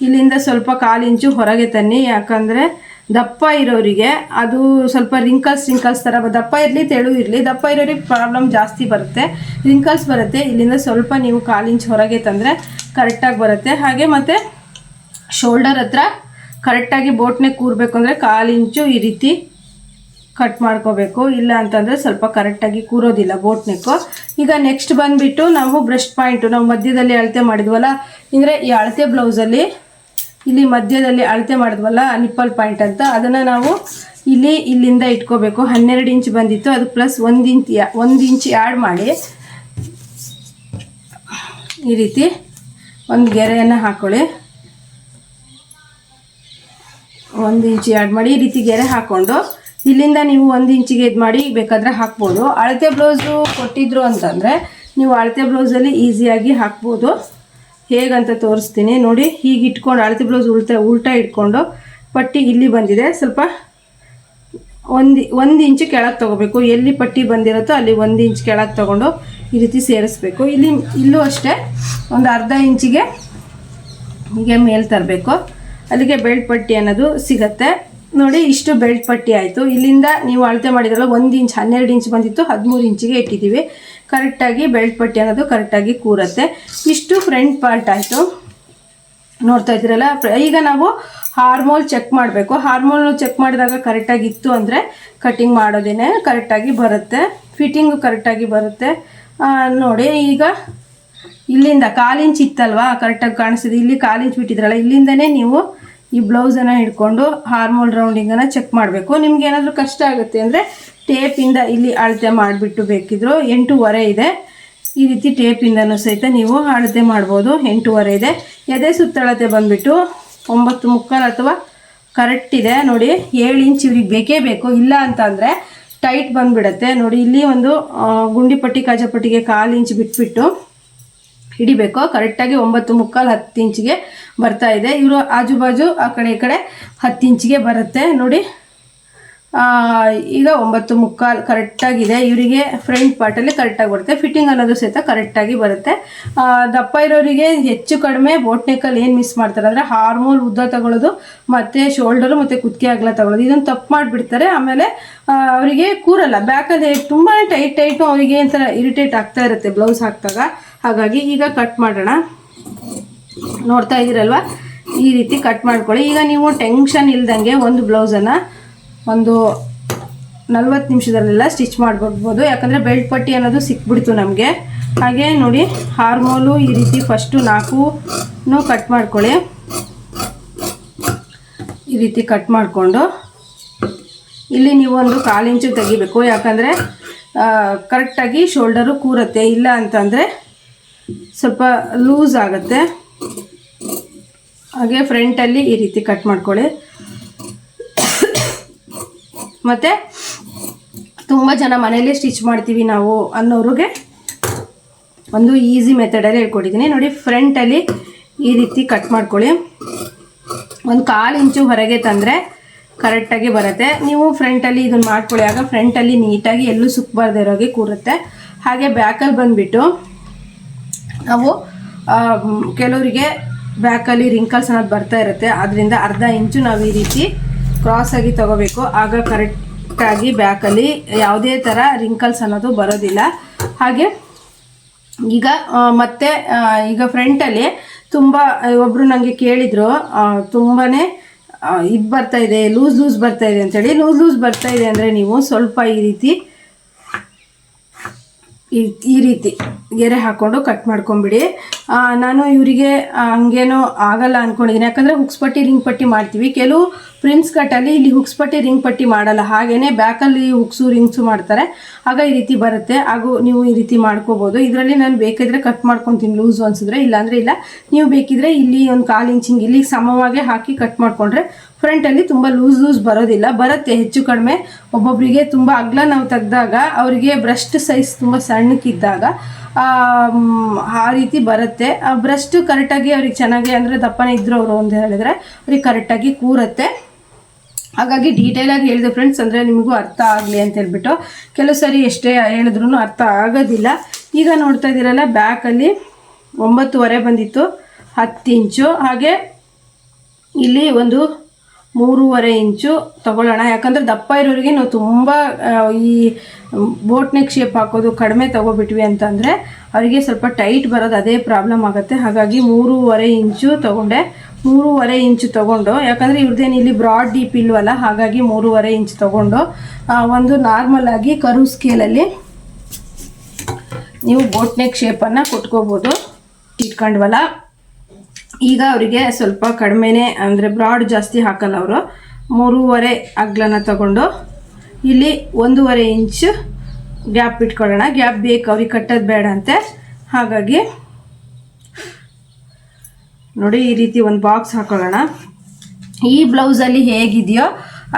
ಇಲ್ಲಿಂದ ಸ್ವಲ್ಪ ಕಾಲು ಇಂಚು ಹೊರಗೆ ತನ್ನಿ, ಯಾಕಂದರೆ ದಪ್ಪ ಇರೋರಿಗೆ ಅದು ಸ್ವಲ್ಪ ರಿಂಕಲ್ಸ್ ರಿಂಕಲ್ಸ್ ಥರ ದಪ್ಪ ಇರಲಿ, ತೆಳು ಇರಲಿ, ದಪ್ಪ ಇರೋರಿಗೆ ಪ್ರಾಬ್ಲಮ್ ಜಾಸ್ತಿ ಬರುತ್ತೆ. ರಿಂಕಲ್ಸ್ ಬರುತ್ತೆ, ಇಲ್ಲಿಂದ ಸ್ವಲ್ಪ ನೀವು ಕಾಲಿಂಚ್ ಹೊರಗೆ ತಂದರೆ ಕರೆಕ್ಟಾಗಿ ಬರುತ್ತೆ. ಹಾಗೆ ಮತ್ತು ಶೋಲ್ಡರ್ ಹತ್ರ ಕರೆಕ್ಟಾಗಿ ಬೋಟ್ನೆ ಕೂರಬೇಕು ಅಂದರೆ ಕಾಲಿಂಚು ಈ ರೀತಿ ಕಟ್ ಮಾಡ್ಕೋಬೇಕು. ಇಲ್ಲ ಅಂತಂದರೆ ಸ್ವಲ್ಪ ಕರೆಕ್ಟಾಗಿ ಕೂರೋದಿಲ್ಲ ಬೋಟ್ ನೆಕ್ಕು ಈಗ ನೆಕ್ಸ್ಟ್ ಬಂದುಬಿಟ್ಟು ನಾವು ಬ್ರೆಸ್ಟ್ ಪಾಯಿಂಟು ನಾವು ಮಧ್ಯದಲ್ಲಿ ಅಳತೆ ಮಾಡಿದ್ವಲ್ಲ, ಅಂದರೆ ಈ ಅಳತೆ ಬ್ಲೌಸಲ್ಲಿ ಇಲ್ಲಿ ಮಧ್ಯದಲ್ಲಿ ಅಳತೆ ಮಾಡಿದ್ವಲ್ಲ ನಿಪ್ಪಲ್ ಪಾಯಿಂಟ್ ಅಂತ. ಅದನ್ನು ನಾವು ಇಲ್ಲಿ ಇಲ್ಲಿಂದ ಇಟ್ಕೋಬೇಕು. ಹನ್ನೆರಡು ಇಂಚ್ ಬಂದಿತ್ತು. ಅದು ಪ್ಲಸ್ ಒಂದು ಇಂಚ್ ಒಂದು ಇಂಚ್ ಆ್ಯಡ್ ಮಾಡಿ ಈ ರೀತಿ ಒಂದು ಗೆರೆಯನ್ನು ಹಾಕ್ಕೊಳ್ಳಿ ಒಂದು ಇಂಚ್ ಆ್ಯಡ್ ಮಾಡಿ ಈ ರೀತಿ ಗೆರೆ ಹಾಕ್ಕೊಂಡು ಇಲ್ಲಿಂದ ನೀವು ಒಂದು ಇಂಚಿಗೆ ಇದು ಮಾಡಿ ಬೇಕಾದರೆ ಹಾಕ್ಬೋದು. ಅಳತೆ ಬ್ಲೌಸು ಕೊಟ್ಟಿದ್ರು ಅಂತಂದರೆ ನೀವು ಅಳತೆ ಬ್ಲೌಸಲ್ಲಿ ಈಸಿಯಾಗಿ ಹಾಕ್ಬೋದು. ಹೇಗಂತ ತೋರಿಸ್ತೀನಿ. ನೋಡಿ, ಹೀಗೆ ಇಟ್ಕೊಂಡು ಅಳತೆ ಬ್ಲೌಸ್ ಉಲ್ಟಾ ಉಲ್ಟಾ ಇಟ್ಕೊಂಡು ಪಟ್ಟಿ ಇಲ್ಲಿ ಬಂದಿದೆ. ಸ್ವಲ್ಪ ಒಂದು ಒಂದು ಇಂಚು ಕೆಳಗೆ ತೊಗೋಬೇಕು. ಎಲ್ಲಿ ಪಟ್ಟಿ ಬಂದಿರುತ್ತೋ ಅಲ್ಲಿ ಒಂದು ಇಂಚ್ ಕೆಳಗೆ ತೊಗೊಂಡು ಈ ರೀತಿ ಸೇರಿಸ್ಬೇಕು. ಇಲ್ಲಿ, ಇಲ್ಲೂ ಅಷ್ಟೇ ಒಂದು ಅರ್ಧ ಇಂಚಿಗೆ ಹೀಗೆ ಮೇಲೆ ತರಬೇಕು. ಅಲ್ಲಿಗೆ ಪಟ್ಟಿ ಅನ್ನೋದು ಸಿಗತ್ತೆ. ನೋಡಿ, ಇಷ್ಟು ಬೆಲ್ಟ್ ಪಟ್ಟಿ ಆಯಿತು. ಇಲ್ಲಿಂದ ನೀವು ಅಳತೆ ಮಾಡಿದ್ರಲ್ಲ, ಒಂದು ಇಂಚ್, ಹನ್ನೆರಡು ಇಂಚ್ ಬಂದಿತ್ತು, ಹದಿಮೂರು ಇಂಚಿಗೆ ಇಟ್ಟಿದ್ದೀವಿ. ಕರೆಕ್ಟಾಗಿ ಬೆಲ್ಟ್ ಪಟ್ಟಿ ಅನ್ನೋದು ಕರೆಕ್ಟಾಗಿ ಕೂರುತ್ತೆ. ಇಷ್ಟು ಫ್ರಂಟ್ ಪಾರ್ಟ್ ಆಯಿತು. ನೋಡ್ತಾ ಇದ್ದೀರಲ್ಲ ಈಗ ನಾವು ಹಾರ್ಮೋಲ್ ಚೆಕ್ ಮಾಡಬೇಕು. ಹಾರ್ಮೋಲ್ ಚೆಕ್ ಮಾಡಿದಾಗ ಕರೆಕ್ಟಾಗಿ ಇತ್ತು ಅಂದರೆ ಕಟಿಂಗ್ ಮಾಡೋದೇನೆ ಕರೆಕ್ಟಾಗಿ ಬರುತ್ತೆ. ಫಿಟ್ಟಿಂಗು ಕರೆಕ್ಟಾಗಿ ಬರುತ್ತೆ. ನೋಡಿ, ಈಗ ಇಲ್ಲಿಂದ ಕಾಲಿಂಚ್ ಇತ್ತಲ್ವಾ? ಕರೆಕ್ಟಾಗಿ ಕಾಣಿಸ್ತಿದೆ. ಇಲ್ಲಿ ಕಾಲಿಂಚ್ ಬಿಟ್ಟಿದ್ರಲ್ಲ, ಇಲ್ಲಿಂದನೇ ನೀವು ಈ ಬ್ಲೌಸನ್ನು ಹಿಡ್ಕೊಂಡು ಹಾರ್ಮೋಲ್ ರೌಂಡಿಂಗನ್ನು ಚೆಕ್ ಮಾಡಬೇಕು. ನಿಮ್ಗೆ ಏನಾದರೂ ಕಷ್ಟ ಆಗುತ್ತೆ ಅಂದರೆ ಟೇಪಿಂದ ಇಲ್ಲಿ ಅಳತೆ ಮಾಡಿಬಿಟ್ಟು ಬೇಕಿದ್ರು ಎಂಟೂವರೆ ಇದೆ. ಈ ರೀತಿ ಟೇಪಿಂದನೂ ಸಹಿತ ನೀವು ಅಳತೆ ಮಾಡ್ಬೋದು. ಎಂಟೂವರೆ ಇದೆ. ಎದೆ ಸುತ್ತಳತೆ ಬಂದುಬಿಟ್ಟು ಒಂಬತ್ತು ಮುಕ್ಕಾಲು ಅಥವಾ ಕರೆಕ್ಟ್ ಇದೆ. ನೋಡಿ, ಏಳು ಇಂಚ್ ಇವ್ರಿಗೆ ಬೇಕೇ ಬೇಕು. ಇಲ್ಲ ಅಂತ ಅಂದರೆ ಟೈಟ್ ಬಂದುಬಿಡತ್ತೆ. ನೋಡಿ, ಇಲ್ಲಿ ಒಂದು ಗುಂಡಿಪಟ್ಟಿ ಗುಂಡಿ ಪಟ್ಟಿ ಕಾಜಪಟ್ಟಿಗೆ ಕಾಲು ಇಂಚ್ ಬಿಟ್ಬಿಟ್ಟು ಹಿಡಿಬೇಕು. ಕರೆಕ್ಟಾಗಿ ಒಂಬತ್ತು ಮುಕ್ಕಾಲು ಹತ್ತು ಇಂಚಿಗೆ ಬರ್ತಾ ಇದೆ. ಇವರು ಆಜು ಬಾಜು ಆ ಕಡೆ ಈ ಕಡೆ ಹತ್ತು ಇಂಚಿಗೆ ಬರುತ್ತೆ. ನೋಡಿ. ಈಗ ಒಂಬತ್ತು ಮುಕ್ಕಾಲು ಕರೆಕ್ಟಾಗಿದೆ ಇವರಿಗೆ ಫ್ರಂಟ್ ಪಾರ್ಟಲ್ಲಿ ಕರೆಕ್ಟಾಗಿ ಬರುತ್ತೆ. ಫಿಟ್ಟಿಂಗ್ ಅನ್ನೋದು ಸಹಿತ ಕರೆಕ್ಟಾಗಿ ಬರುತ್ತೆ. ದಪ್ಪ ಇರೋರಿಗೆ ಹೆಚ್ಚು ಕಡಿಮೆ ಬೋಟ್ ನೆಕ್ಕಲ್ಲಿ ಏನು ಮಿಸ್ ಮಾಡ್ತಾರೆ ಅಂದರೆ ಹಾರ್ಮೋಲ್ ಉದ್ದ ತಗೊಳ್ಳೋದು, ಮತ್ತು ಶೋಲ್ಡರು ಮತ್ತು ಕುತ್ತಿಗೆ ಅಗಲ ತಗೊಳ್ಳೋದು. ಇದನ್ನು ತಪ್ಪು ಮಾಡಿಬಿಡ್ತಾರೆ. ಆಮೇಲೆ ಅವರಿಗೆ ಕೂರಲ್ಲ. ಬ್ಯಾಕಲ್ಲಿ ತುಂಬಾ ಟೈಟ್ ಟೈಟು ಅವರಿಗೆ ಥರ ಇರಿಟೇಟ್ ಆಗ್ತಾ ಇರುತ್ತೆ ಬ್ಲೌಸ್ ಹಾಕಿದಾಗ. ಹಾಗಾಗಿ ಈಗ ಕಟ್ ಮಾಡೋಣ. ನೋಡ್ತಾ ಇದ್ದೀರಲ್ವ? ಈ ರೀತಿ ಕಟ್ ಮಾಡ್ಕೊಳ್ಳಿ. ಈಗ ನೀವು ಟೆನ್ಷನ್ ಇಲ್ದಂಗೆ ಒಂದು ಬ್ಲೌಸನ್ನು ಒಂದು ನಲ್ವತ್ತು ನಿಮಿಷದಲ್ಲೆಲ್ಲ ಸ್ಟಿಚ್ ಮಾಡ್ಬಿಡ್ಬೋದು ಯಾಕಂದರೆ ಬೆಲ್ಟ್ ಪಟ್ಟಿ ಅನ್ನೋದು ಸಿಕ್ಬಿಡ್ತು ನಮಗೆ. ಹಾಗೆ ನೋಡಿ, ಹಾರ್ಮೋಲು ಈ ರೀತಿ ಫಸ್ಟು ನಾಲ್ಕು ಕಟ್ ಮಾಡ್ಕೊಳ್ಳಿ. ಈ ರೀತಿ ಕಟ್ ಮಾಡಿಕೊಂಡು ಇಲ್ಲಿ ನೀವು ಒಂದು ಇಂಚು ತೆಗಿಬೇಕು. ಯಾಕಂದರೆ ಕರೆಕ್ಟಾಗಿ ಶೋಲ್ಡರು ಕೂರುತ್ತೆ. ಇಲ್ಲ ಅಂತಂದರೆ ಸ್ವಲ್ಪ ಲೂಸ್ ಆಗುತ್ತೆ. ಹಾಗೆ ಫ್ರಂಟಲ್ಲಿ ಈ ರೀತಿ ಕಟ್ ಮಾಡ್ಕೊಳ್ಳಿ. ಮತ್ತು ತುಂಬ ಜನ ಮನೇಲಿ ಸ್ಟಿಚ್ ಮಾಡ್ತೀವಿ ನಾವು ಅನ್ನೋರಿಗೆ ಒಂದು ಈಸಿ ಮೆಥಡಲ್ಲಿ ಹೇಳ್ಕೊಟ್ಟಿದ್ದೀನಿ. ನೋಡಿ ಫ್ರಂಟಲ್ಲಿ ಈ ರೀತಿ ಕಟ್ ಮಾಡ್ಕೊಳ್ಳಿ. ಒಂದು ಕಾಲು ಇಂಚು ಹೊರಗೆ ತಂದರೆ ಕರೆಕ್ಟಾಗಿ ಬರುತ್ತೆ. ನೀವು ಫ್ರಂಟಲ್ಲಿ ಇದನ್ನು ಮಾಡ್ಕೊಳ್ಳಿ. ಆಗ ಫ್ರಂಟಲ್ಲಿ ನೀಟಾಗಿ ಎಲ್ಲೂ ಸುಕ್ಕಬಾರ್ದಿರೋಗೆ ಕೂರುತ್ತೆ. ಹಾಗೆ ಬ್ಯಾಕಲ್ಲಿ ಬಂದುಬಿಟ್ಟು ನಾವು ಕೆಲವರಿಗೆ ಬ್ಯಾಕಲ್ಲಿ ರಿಂಕಲ್ಸ್ ಅನ್ನೋದು ಬರ್ತಾ ಇರುತ್ತೆ. ಅದರಿಂದ ಅರ್ಧ ಇಂಚು ನಾವು ಈ ರೀತಿ ಕ್ರಾಸಾಗಿ ತಗೋಬೇಕು. ಆಗ ಕರೆಕ್ಟಾಗಿ ಬ್ಯಾಕಲ್ಲಿ ಯಾವುದೇ ಥರ ರಿಂಕಲ್ಸ್ ಅನ್ನೋದು ಬರೋದಿಲ್ಲ. ಹಾಗೆ ಈಗ ಮತ್ತೆ ಈಗ ಫ್ರಂಟಲ್ಲಿ ತುಂಬ ಒಬ್ಬರು ನನಗೆ ಕೇಳಿದರು ತುಂಬಾ ಇದು ಬರ್ತಾ ಇದೆ, ಲೂಸ್ ಲೂಸ್ ಬರ್ತಾ ಇದೆ ಅಂತೇಳಿ. ಲೂಸ್ ಲೂಸ್ ಬರ್ತಾ ಇದೆ ಅಂದರೆ ನೀವು ಸ್ವಲ್ಪ ಈ ರೀತಿ ಈ ಈ ರೀತಿ ಗೆರೆ ಹಾಕ್ಕೊಂಡು ಕಟ್ ಮಾಡ್ಕೊಂಬಿಡಿ. ನಾನು ಇವರಿಗೆ ಹಂಗೇನೋ ಆಗಲ್ಲ ಅಂದ್ಕೊಂಡಿದ್ದೀನಿ ಯಾಕಂದರೆ ಹುಕ್ಸ್ ಪಟ್ಟಿ, ರಿಂಗ್ ಪಟ್ಟಿ ಮಾಡ್ತೀವಿ. ಕೆಲವು ಪ್ರಿನ್ಸ್ ಕಟ್ಟಲ್ಲಿ ಇಲ್ಲಿ ಹುಕ್ಸ್ ಪಟ್ಟಿ ರಿಂಗ್ ಪಟ್ಟಿ ಮಾಡಲ್ಲ. ಹಾಗೇನೆ ಬ್ಯಾಕಲ್ಲಿ ಹುಕ್ಸು ರಿಂಗ್ಸು ಮಾಡ್ತಾರೆ. ಆಗ ಈ ರೀತಿ ಬರುತ್ತೆ. ಹಾಗೂ ನೀವು ಈ ರೀತಿ ಮಾಡ್ಕೋಬೋದು. ಇದರಲ್ಲಿ ನಾನು ಬೇಕಿದ್ರೆ ಕಟ್ ಮಾಡ್ಕೊತೀನಿ ಲೂಸು ಅನ್ಸಿದ್ರೆ ಇಲ್ಲಾಂದರೆ ಇಲ್ಲ. ನೀವು ಬೇಕಿದ್ರೆ ಇಲ್ಲಿ ಒಂದು ಕಾಲು ಇಂಚಿಂಗ್ ಇಲ್ಲಿ ಸಮವಾಗಿ ಹಾಕಿ ಕಟ್ ಮಾಡಿಕೊಂಡ್ರೆ ಫ್ರಂಟಲ್ಲಿ ತುಂಬ ಲೂಸ್ ಲೂಸ್ ಬರೋದಿಲ್ಲ. ಬರುತ್ತೆ ಹೆಚ್ಚು ಕಡಿಮೆ. ಒಬ್ಬೊಬ್ಬರಿಗೆ ತುಂಬ ಅಗ್ಲ ನಾವು ತೆಗ್ದಾಗ, ಅವರಿಗೆ ಬ್ರಸ್ಟ್ ಸೈಜ್ ತುಂಬ ಸಣ್ಣಕ್ಕಿದ್ದಾಗ ಆ ರೀತಿ ಬರುತ್ತೆ. ಬ್ರಸ್ಟ್ ಕರೆಕ್ಟಾಗಿ ಅವ್ರಿಗೆ ಚೆನ್ನಾಗಿ ಅಂದರೆ ದಪ್ಪನೇ ಇದ್ರು ಅವರು ಅಂತ ಹೇಳಿದ್ರೆ, ಅವ್ರಿಗೆ ಕರೆಕ್ಟಾಗಿ ಕೂರುತ್ತೆ. ಹಾಗಾಗಿ ಡೀಟೇಲಾಗಿ ಹೇಳಿದೆ ಫ್ರೆಂಡ್ಸ್ ಅಂದರೆ ನಿಮಗೂ ಅರ್ಥ ಆಗಲಿ ಅಂತ ಹೇಳ್ಬಿಟ್ಟು. ಕೆಲವು ಸರಿ ಎಷ್ಟೇ ಹೇಳಿದ್ರು ಅರ್ಥ ಆಗೋದಿಲ್ಲ. ಈಗ ನೋಡ್ತಾ ಇದ್ದೀರಲ್ಲ ಬ್ಯಾಕಲ್ಲಿ ಒಂಬತ್ತುವರೆ ಬಂದಿತ್ತು, ಹತ್ತು ಇಂಚು. ಹಾಗೆ ಇಲ್ಲಿ ಒಂದು ಮೂರುವರೆ ಇಂಚು ತಗೊಳ್ಳೋಣ. ಯಾಕಂದರೆ ದಪ್ಪ ಇರೋರಿಗೆ ನಾವು ತುಂಬ ಈ ಬೋಟ್ ನೆಕ್ ಶೇಪ್ ಹಾಕೋದು ಕಡಿಮೆ ತಗೋಬಿಟ್ವಿ ಅಂತಂದರೆ, ಅವರಿಗೆ ಸ್ವಲ್ಪ ಟೈಟ್ ಬರೋದು ಅದೇ ಪ್ರಾಬ್ಲಮ್ ಆಗುತ್ತೆ. ಹಾಗಾಗಿ ಮೂರುವರೆ ಇಂಚು ತಗೊಂಡೆ. ಮೂರುವರೆ ಇಂಚು ತಗೊಂಡು, ಯಾಕಂದರೆ ಇವ್ರದ್ದೇನು ಇಲ್ಲಿ ಬ್ರಾಡ್ ಡೀಪ್ ಇಲ್ವಲ್ಲ, ಹಾಗಾಗಿ ಮೂರುವರೆ ಇಂಚ್ ತಗೊಂಡು ಒಂದು ನಾರ್ಮಲ್ ಆಗಿ ಕರು ಸ್ಕೇಲಲ್ಲಿ ನೀವು ಬೋಟ್ ನೆಕ್ ಶೇಪನ್ನು ಕೊಟ್ಕೋಬೋದು. ಇಟ್ಕೊಂಡ್ವಲ್ಲ? ಈಗ ಅವರಿಗೆ ಸ್ವಲ್ಪ ಕಡಿಮೆನೇ, ಅಂದರೆ ಬ್ರಾಡ್ ಜಾಸ್ತಿ ಹಾಕಲ್ಲ ಅವರು, ಮೂರುವರೆ ಅಗ್ಲನ ತಗೊಂಡು, ಇಲ್ಲಿ ಒಂದೂವರೆ ಇಂಚು ಗ್ಯಾಪ್ ಇಟ್ಕೊಳ್ಳೋಣ. ಗ್ಯಾಪ್ ಬೇಕು, ಅವ್ರಿಗೆ ಕಟ್ಟೋದು ಬೇಡ ಅಂತೆ ಹಾಗಾಗಿ ನೋಡಿ ಈ ರೀತಿ ಒಂದು ಬಾಕ್ಸ್ ಹಾಕೊಳ್ಳೋಣ. ಈ ಬ್ಲೌಸಲ್ಲಿ ಹೇಗಿದೆಯೋ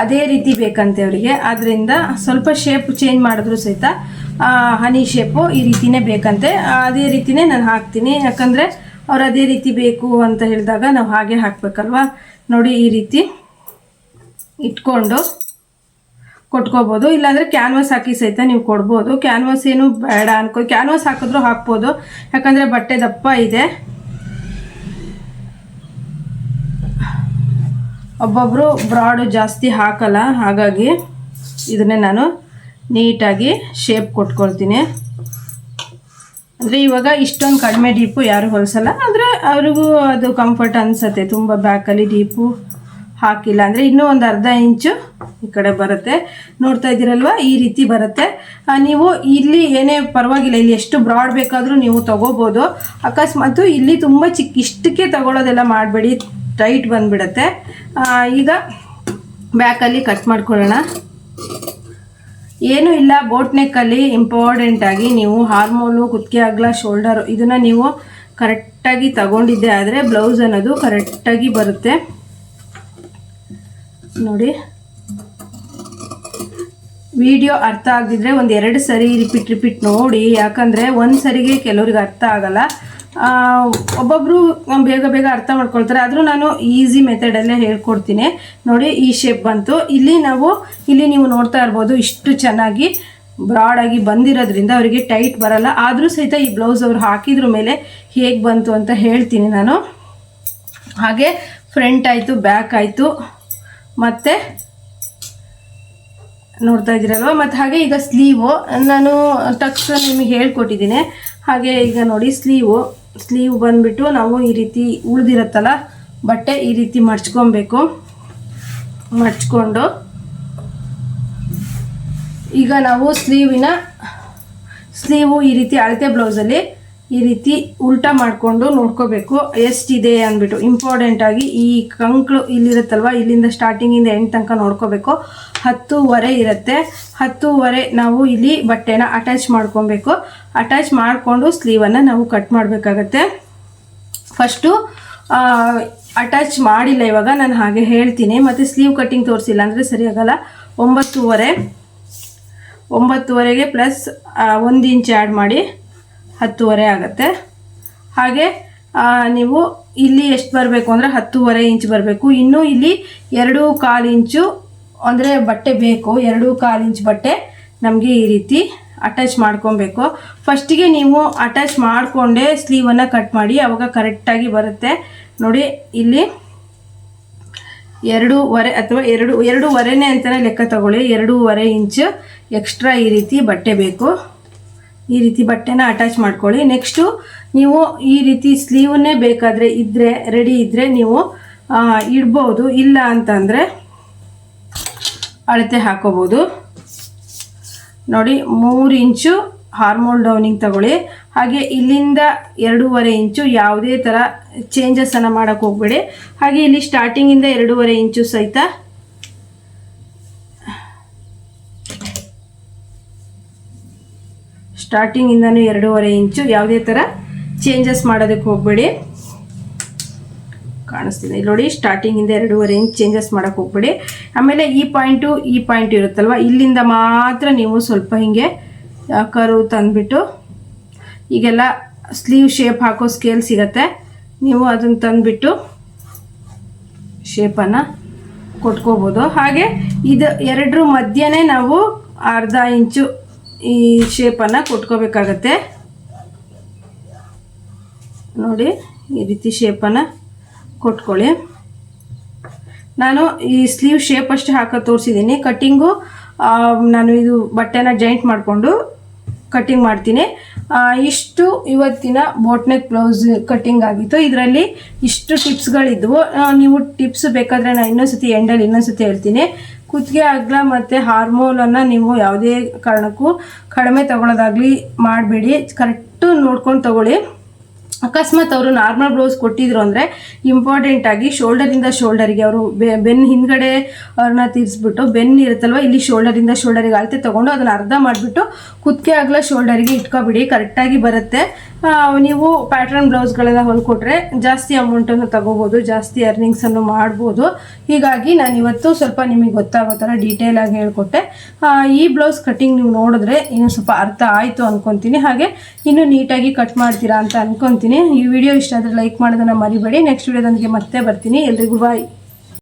ಅದೇ ರೀತಿ ಬೇಕಂತೆ ಅವರಿಗೆ. ಅದರಿಂದ ಸ್ವಲ್ಪ ಶೇಪ್ ಚೇಂಜ್ ಮಾಡಿದ್ರು ಸಹಿತ ಹನಿ ಶೇಪು ಈ ರೀತಿನೇ ಬೇಕಂತೆ. ಅದೇ ರೀತಿನೇ ನಾನು ಹಾಕ್ತೀನಿ. ಯಾಕಂದರೆ ಅವ್ರು ಅದೇ ರೀತಿ ಬೇಕು ಅಂತ ಹೇಳಿದಾಗ ನಾವು ಹಾಗೆ ಹಾಕಬೇಕಲ್ವಾ? ನೋಡಿ ಈ ರೀತಿ ಇಟ್ಕೊಂಡು ಕೊಟ್ಕೋಬೋದು. ಇಲ್ಲಾಂದರೆ ಕ್ಯಾನ್ವಾಸ್ ಹಾಕಿ ಸಹಿತ ನೀವು ಕೊಡ್ಬೋದು. ಕ್ಯಾನ್ವಾಸ್ ಏನು ಬೇಡ ಅನ್ಕೋ ಕ್ಯಾನ್ವಾಸ್ ಹಾಕಿದ್ರು ಹಾಕ್ಬೋದು. ಯಾಕಂದರೆ ಬಟ್ಟೆ ದಪ್ಪ ಇದೆ. ಒಬ್ಬೊಬ್ಬರು ಬ್ರಾಡು ಜಾಸ್ತಿ ಹಾಕಲ್ಲ, ಹಾಗಾಗಿ ಇದನ್ನೇ ನಾನು ನೀಟಾಗಿ ಶೇಪ್ ಕೊಟ್ಕೊಳ್ತೀನಿ. ಅಂದರೆ ಇವಾಗ ಇಷ್ಟೊಂದು ಕಡಿಮೆ ಡೀಪು ಯಾರು ಹೊಲಿಸಲ್ಲ, ಆದರೆ ಅವ್ರಿಗೂ ಅದು ಕಂಫರ್ಟ್ ಅನಿಸತ್ತೆ. ತುಂಬ ಬ್ಯಾಕಲ್ಲಿ ಡೀಪು ಹಾಕಿಲ್ಲ ಅಂದರೆ ಇನ್ನೂ ಒಂದು ಅರ್ಧ ಇಂಚು ಈ ಕಡೆ ಬರುತ್ತೆ. ನೋಡ್ತಾ ಇದ್ದೀರಲ್ವ? ಈ ರೀತಿ ಬರುತ್ತೆ. ನೀವು ಇಲ್ಲಿ ಏನೇ ಪರವಾಗಿಲ್ಲ, ಇಲ್ಲಿ ಎಷ್ಟು ಬ್ರಾಡ್ ಬೇಕಾದರೂ ನೀವು ತಗೋಬೋದು. ಅಕಸ್ಮಾತು ಇಲ್ಲಿ ತುಂಬ ಚಿಕ್ಕ ಇಷ್ಟಕ್ಕೆ ತಗೊಳ್ಳೋದೆಲ್ಲ ಮಾಡಬೇಡಿ. ಟೈಟ್ ಬಂದ್ಬಿಡುತ್ತೆ. ಈಗ ಬ್ಯಾಕಲ್ಲಿ ಕಟ್ ಮಾಡ್ಕೊಳ್ಳೋಣ. ಏನೂ ಇಲ್ಲ ಬೋಟ್ ನೆಕ್ಕಲ್ಲಿ ಇಂಪಾರ್ಟೆಂಟಾಗಿ ನೀವು ಹಾರ್ಮೋನು ಕುತ್ತಿಗೆ ಆಗ್ಲ ಶೋಲ್ಡರು ಇದನ್ನು ನೀವು ಕರೆಕ್ಟಾಗಿ ತಗೊಂಡಿದ್ದೆ ಆದರೆ ಬ್ಲೌಸ್ ಅನ್ನೋದು ಕರೆಕ್ಟಾಗಿ ಬರುತ್ತೆ. ನೋಡಿ. ವಿಡಿಯೋ ಅರ್ಥ ಆಗದಿದ್ರೆ ಒಂದು ಎರಡು ಸರಿ ರಿಪೀಟ್ ರಿಪೀಟ್ ನೋಡಿ. ಯಾಕಂದರೆ ಒಂದು ಸರಿಗೆ ಕೆಲವ್ರಿಗೆ ಅರ್ಥ ಆಗಲ್ಲ. ಆ, ಒಬ್ಬೊಬ್ರು ಬೇಗ ಬೇಗ ಅರ್ಥ ಮಾಡ್ಕೊಳ್ತಾರೆ. ಆದರೂ ನಾನು ಈಸಿ ಮೆಥಡಲ್ಲೇ ಹೇಳ್ಕೊಡ್ತೀನಿ. ನೋಡಿ ಈ ಶೇಪ್ ಬಂತು. ಇಲ್ಲಿ ನಾವು ಇಲ್ಲಿ ನೀವು ನೋಡ್ತಾ ಇರ್ಬೋದು ಇಷ್ಟು ಚೆನ್ನಾಗಿ ಬ್ರಾಡಾಗಿ ಬಂದಿರೋದ್ರಿಂದ ಅವರಿಗೆ ಟೈಟ್ ಬರಲ್ಲ. ಆದರೂ ಸಹಿತ ಈ ಬ್ಲೌಸ್ ಅವರು ಹಾಕಿದ್ರ ಮೇಲೆ ಹೇಗೆ ಬಂತು ಅಂತ ಹೇಳ್ತೀನಿ ನಾನು. ಹಾಗೆ ಫ್ರಂಟ್ ಆಯಿತು ಬ್ಯಾಕ್ ಆಯಿತು. ಮತ್ತು ನೋಡ್ತಾ ಇದ್ದೀರಲ್ವ? ಮತ್ತು ಹಾಗೆ ಈಗ ಸ್ಲೀವು ನಾನು ಟಕ್ಸ್ ನಿಮಗೆ ಹೇಳ್ಕೊಟ್ಟಿದ್ದೀನಿ. ಹಾಗೆ ಈಗ ನೋಡಿ ಸ್ಲೀವು ಸ್ಲೀವ್ ಬಂದುಬಿಟ್ಟು ನಾವು ಈ ರೀತಿ ಉಳಿದಿರತ್ತಲ್ಲ, ಬಟ್ಟೆ ಈ ರೀತಿ ಮಡ್ಚ್ಕೊಬೇಕು. ಮಡ್ಚ್ಕೊಂಡು ಈಗ ನಾವು ಸ್ಲೀವಿನ ಸ್ಲೀವು ಈ ರೀತಿ ಅಳತೆ ಬ್ಲೌಸಲ್ಲಿ ಈ ರೀತಿ ಉಲ್ಟಾ ಮಾಡಿಕೊಂಡು ನೋಡ್ಕೋಬೇಕು. ಎಷ್ಟಿದೆ ಅಂದ್ಬಿಟ್ಟು ಇಂಪಾರ್ಟೆಂಟ್ ಆಗಿ ಈ ಕಂಕ್ಳು ಇಲ್ಲಿರುತ್ತಲ್ವ? ಇಲ್ಲಿಂದ ಸ್ಟಾರ್ಟಿಂಗಿಂದ ಎಂಡ್ ತನಕ ನೋಡ್ಕೋಬೇಕು. ಹತ್ತೂವರೆ ಇರುತ್ತೆ. ಹತ್ತೂವರೆ ನಾವು ಇಲ್ಲಿ ಬಟ್ಟೆನ ಅಟ್ಯಾಚ್ ಮಾಡ್ಕೊಬೇಕು. ಅಟ್ಯಾಚ್ ಮಾಡಿಕೊಂಡು ಸ್ಲೀವನ್ನು ನಾವು ಕಟ್ ಮಾಡಬೇಕಾಗತ್ತೆ. ಫಸ್ಟು ಅಟ್ಯಾಚ್ ಮಾಡಿಲ್ಲ ಇವಾಗ, ನಾನು ಹಾಗೆ ಹೇಳ್ತೀನಿ. ಮತ್ತು ಸ್ಲೀವ್ ಕಟ್ಟಿಂಗ್ ತೋರಿಸಿಲ್ಲ ಅಂದರೆ ಸರಿಯಾಗಲ್ಲ ಒಂಬತ್ತೂವರೆ. ಒಂಬತ್ತುವರೆಗೆ ಪ್ಲಸ್ ಒಂದು ಇಂಚ್ ಆ್ಯಡ್ ಮಾಡಿ. ಹತ್ತುವರೆ ಆಗುತ್ತೆ. ಹಾಗೆ ನೀವು ಇಲ್ಲಿ ಎಷ್ಟು ಬರಬೇಕು ಅಂದರೆ ಹತ್ತೂವರೆ ಇಂಚ್ ಬರಬೇಕು. ಇನ್ನೂ ಇಲ್ಲಿ ಎರಡು ಕಾಲು ಇಂಚು ಅಂದರೆ ಬಟ್ಟೆ ಬೇಕು. ಎರಡು ಕಾಲು ಇಂಚ್ ಬಟ್ಟೆ ನಮಗೆ ಈ ರೀತಿ ಅಟ್ಯಾಚ್ ಮಾಡ್ಕೊಬೇಕು. ಫಸ್ಟಿಗೆ ನೀವು ಅಟ್ಯಾಚ್ ಮಾಡಿಕೊಂಡೇ ಸ್ಲೀವನ್ನು ಕಟ್ ಮಾಡಿ, ಅವಾಗ ಕರೆಕ್ಟಾಗಿ ಬರುತ್ತೆ. ನೋಡಿ, ಇಲ್ಲಿ ಎರಡೂವರೆ ಅಥವಾ ಎರಡು, ಎರಡೂವರೆನೇ ಅಂತಲೇ ಲೆಕ್ಕ ತಗೊಳ್ಳಿ. ಎರಡೂವರೆ ಇಂಚು ಎಕ್ಸ್ಟ್ರಾ ಈ ರೀತಿ ಬಟ್ಟೆ ಬೇಕು. ಈ ರೀತಿ ಬಟ್ಟೆನ ಅಟ್ಯಾಚ್ ಮಾಡ್ಕೊಳ್ಳಿ. ನೆಕ್ಸ್ಟು ನೀವು ಈ ರೀತಿ ಸ್ಲೀವನ್ನೇ ಬೇಕಾದರೆ ಇದ್ದರೆ ರೆಡಿ ಇದ್ದರೆ ನೀವು ಇಡ್ಬೋದು. ಇಲ್ಲ ಅಂತಂದರೆ ಅಳತೆ ಹಾಕೋಬೋದು. ನೋಡಿ, ಮೂರು ಇಂಚು ಹಾರ್ಮೋಲ್ ಡೌನಿಂಗ್ ತಗೊಳ್ಳಿ. ಹಾಗೆ ಇಲ್ಲಿಂದ ಎರಡೂವರೆ ಇಂಚು ಯಾವುದೇ ಥರ ಚೇಂಜಸನ್ನು ಮಾಡೋಕ್ಕೆ ಹೋಗಬೇಡಿ. ಹಾಗೆ ಇಲ್ಲಿ ಸ್ಟಾರ್ಟಿಂಗಿಂದ ಎರಡೂವರೆ ಇಂಚು ಸಹಿತ ಸ್ಟಾರ್ಟಿಂಗಿಂದನೂ ಎರಡೂವರೆ ಇಂಚು. ಯಾವುದೇ ಥರ ಚೇಂಜಸ್ ಮಾಡೋದಕ್ಕೆ ಹೋಗಬೇಡಿ. ಕಾಣಿಸ್ತಿದೆ. ಇಲ್ಲಿ ನೋಡಿ ಸ್ಟಾರ್ಟಿಂಗಿಂದ ಎರಡೂವರೆ ಇಂಚ್ ಚೇಂಜಸ್ ಮಾಡೋಕ್ಕೆ ಹೋಗ್ಬೇಡಿ. ಆಮೇಲೆ ಈ ಪಾಯಿಂಟು ಈ ಪಾಯಿಂಟ್ ಇರುತ್ತಲ್ವ? ಇಲ್ಲಿಂದ ಮಾತ್ರ ನೀವು ಸ್ವಲ್ಪ ಹಿಂಗೆ ಕರು ತಂದುಬಿಟ್ಟು, ಈಗೆಲ್ಲ ಸ್ಲೀವ್ ಶೇಪ್ ಹಾಕೋ ಸ್ಕೇಲ್ ಸಿಗತ್ತೆ. ನೀವು ಅದನ್ನು ತಂದುಬಿಟ್ಟು ಶೇಪನ್ನು ಕೊಟ್ಕೋಬೋದು. ಹಾಗೆ ಇದು ಎರಡರ ಮಧ್ಯನೇ ನಾವು ಅರ್ಧ ಇಂಚು ಈ ಶೇಪನ್ನು ಕೊಟ್ಕೋಬೇಕಾಗತ್ತೆ. ನೋಡಿ, ಈ ರೀತಿ ಶೇಪನ್ನು ಕೊಟ್ಕೊಳ್ಳಿ. ನಾನು ಈ ಸ್ಲೀವ್ ಶೇಪ್ ಅಷ್ಟೇ ಹಾಕೋ ತೋರಿಸಿದ್ದೀನಿ ಕಟ್ಟಿಂಗು ನಾನು ಇದು ಬಟ್ಟೆನ ಜಾಯಿಂಟ್ ಮಾಡಿಕೊಂಡು ಕಟ್ಟಿಂಗ್ ಮಾಡ್ತೀನಿ. ಇಷ್ಟು ಇವತ್ತಿನ ಬೋಟ್ನೆಕ್ ಬ್ಲೌಸ್ ಕಟ್ಟಿಂಗ್ ಆಗಿತ್ತು. ಇದರಲ್ಲಿ ಇಷ್ಟು ಟಿಪ್ಸ್ಗಳಿದ್ವು ನೀವು ಟಿಪ್ಸ್ ಬೇಕಾದರೆ ನಾನು ಇನ್ನೊಂದ್ಸತಿ ಎಂಡಲ್ಲಿ ಇನ್ನೊಂದ್ಸತಿ ಹೇಳ್ತೀನಿ. ಕುತ್ತಿಗೆ ಅಗ್ಲ ಮತ್ತು ಹಾರ್ಮೋನನ್ನು ನೀವು ಯಾವುದೇ ಕಾರಣಕ್ಕೂ ಕಡಿಮೆ ತಗೊಳ್ಳೋದಾಗಲಿ ಮಾಡಬೇಡಿ. ಕರೆಕ್ಟು ನೋಡ್ಕೊಂಡು ತಗೊಳ್ಳಿ. ಅಕಸ್ಮಾತ್ ಅವರು ನಾರ್ಮಲ್ ಬ್ಲೌಸ್ ಕೊಟ್ಟಿದ್ರು ಅಂದರೆ ಇಂಪಾರ್ಟೆಂಟ್ ಆಗಿ ಶೋಲ್ಡರಿಂದ ಶೋಲ್ಡರಿಗೆ ಅವರು ಬೆನ್ ಹಿಂದ್ಗಡೆ ಅವ್ರನ್ನ ತೀರಿಸ್ಬಿಟ್ಟು ಬೆನ್ ಇರುತ್ತಲ್ವ, ಇಲ್ಲಿ ಶೋಲ್ಡರಿಂದ ಶೋಲ್ಡರಿಗೆ ಅಳತೆ ತೊಗೊಂಡು ಅದನ್ನು ಅರ್ಧ ಮಾಡಿಬಿಟ್ಟು ಕುತ್ತಿಗೆ ಆಗಲ ಶೋಲ್ಡರಿಗೆ ಇಟ್ಕೊಬಿಡಿ ಕರೆಕ್ಟಾಗಿ ಬರುತ್ತೆ. ನೀವು ಪ್ಯಾಟ್ರನ್ ಬ್ಲೌಸ್ಗಳೆಲ್ಲ ಹೊಲ್ಕೊಟ್ರೆ ಜಾಸ್ತಿ ಅಮೌಂಟನ್ನು ತಗೋಬೋದು ಜಾಸ್ತಿ ಅರ್ನಿಂಗ್ಸನ್ನು ಮಾಡ್ಬೋದು. ಹೀಗಾಗಿ ನಾನು ಇವತ್ತು ಸ್ವಲ್ಪ ನಿಮಗೆ ಗೊತ್ತಾಗೋ ಥರ ಡೀಟೇಲಾಗಿ ಹೇಳ್ಕೊಟ್ಟೆ. ಆ, ಈ ಬ್ಲೌಸ್ ಕಟ್ಟಿಂಗ್ ನೀವು ನೋಡಿದ್ರೆ ಇನ್ನೂ ಸ್ವಲ್ಪ ಅರ್ಥ ಆಯಿತು ಅಂದ್ಕೊತೀನಿ ಹಾಗೆ ಇನ್ನೂ ನೀಟಾಗಿ ಕಟ್ ಮಾಡ್ತೀರಾ ಅಂತ ಅನ್ಕೊಂತೀನಿ. ಈ ವಿಡಿಯೋ ಇಷ್ಟ ಆದರೆ ಲೈಕ್ ಮಾಡೋದನ್ನು ಮರಿಬೇಡಿ. ನೆಕ್ಸ್ಟ್ ವಿಡಿಯೋದೊಂದಿಗೆ ಮತ್ತೆ ಬರ್ತೀನಿ. ಎಲ್ರಿಗೂ ಬಾಯ್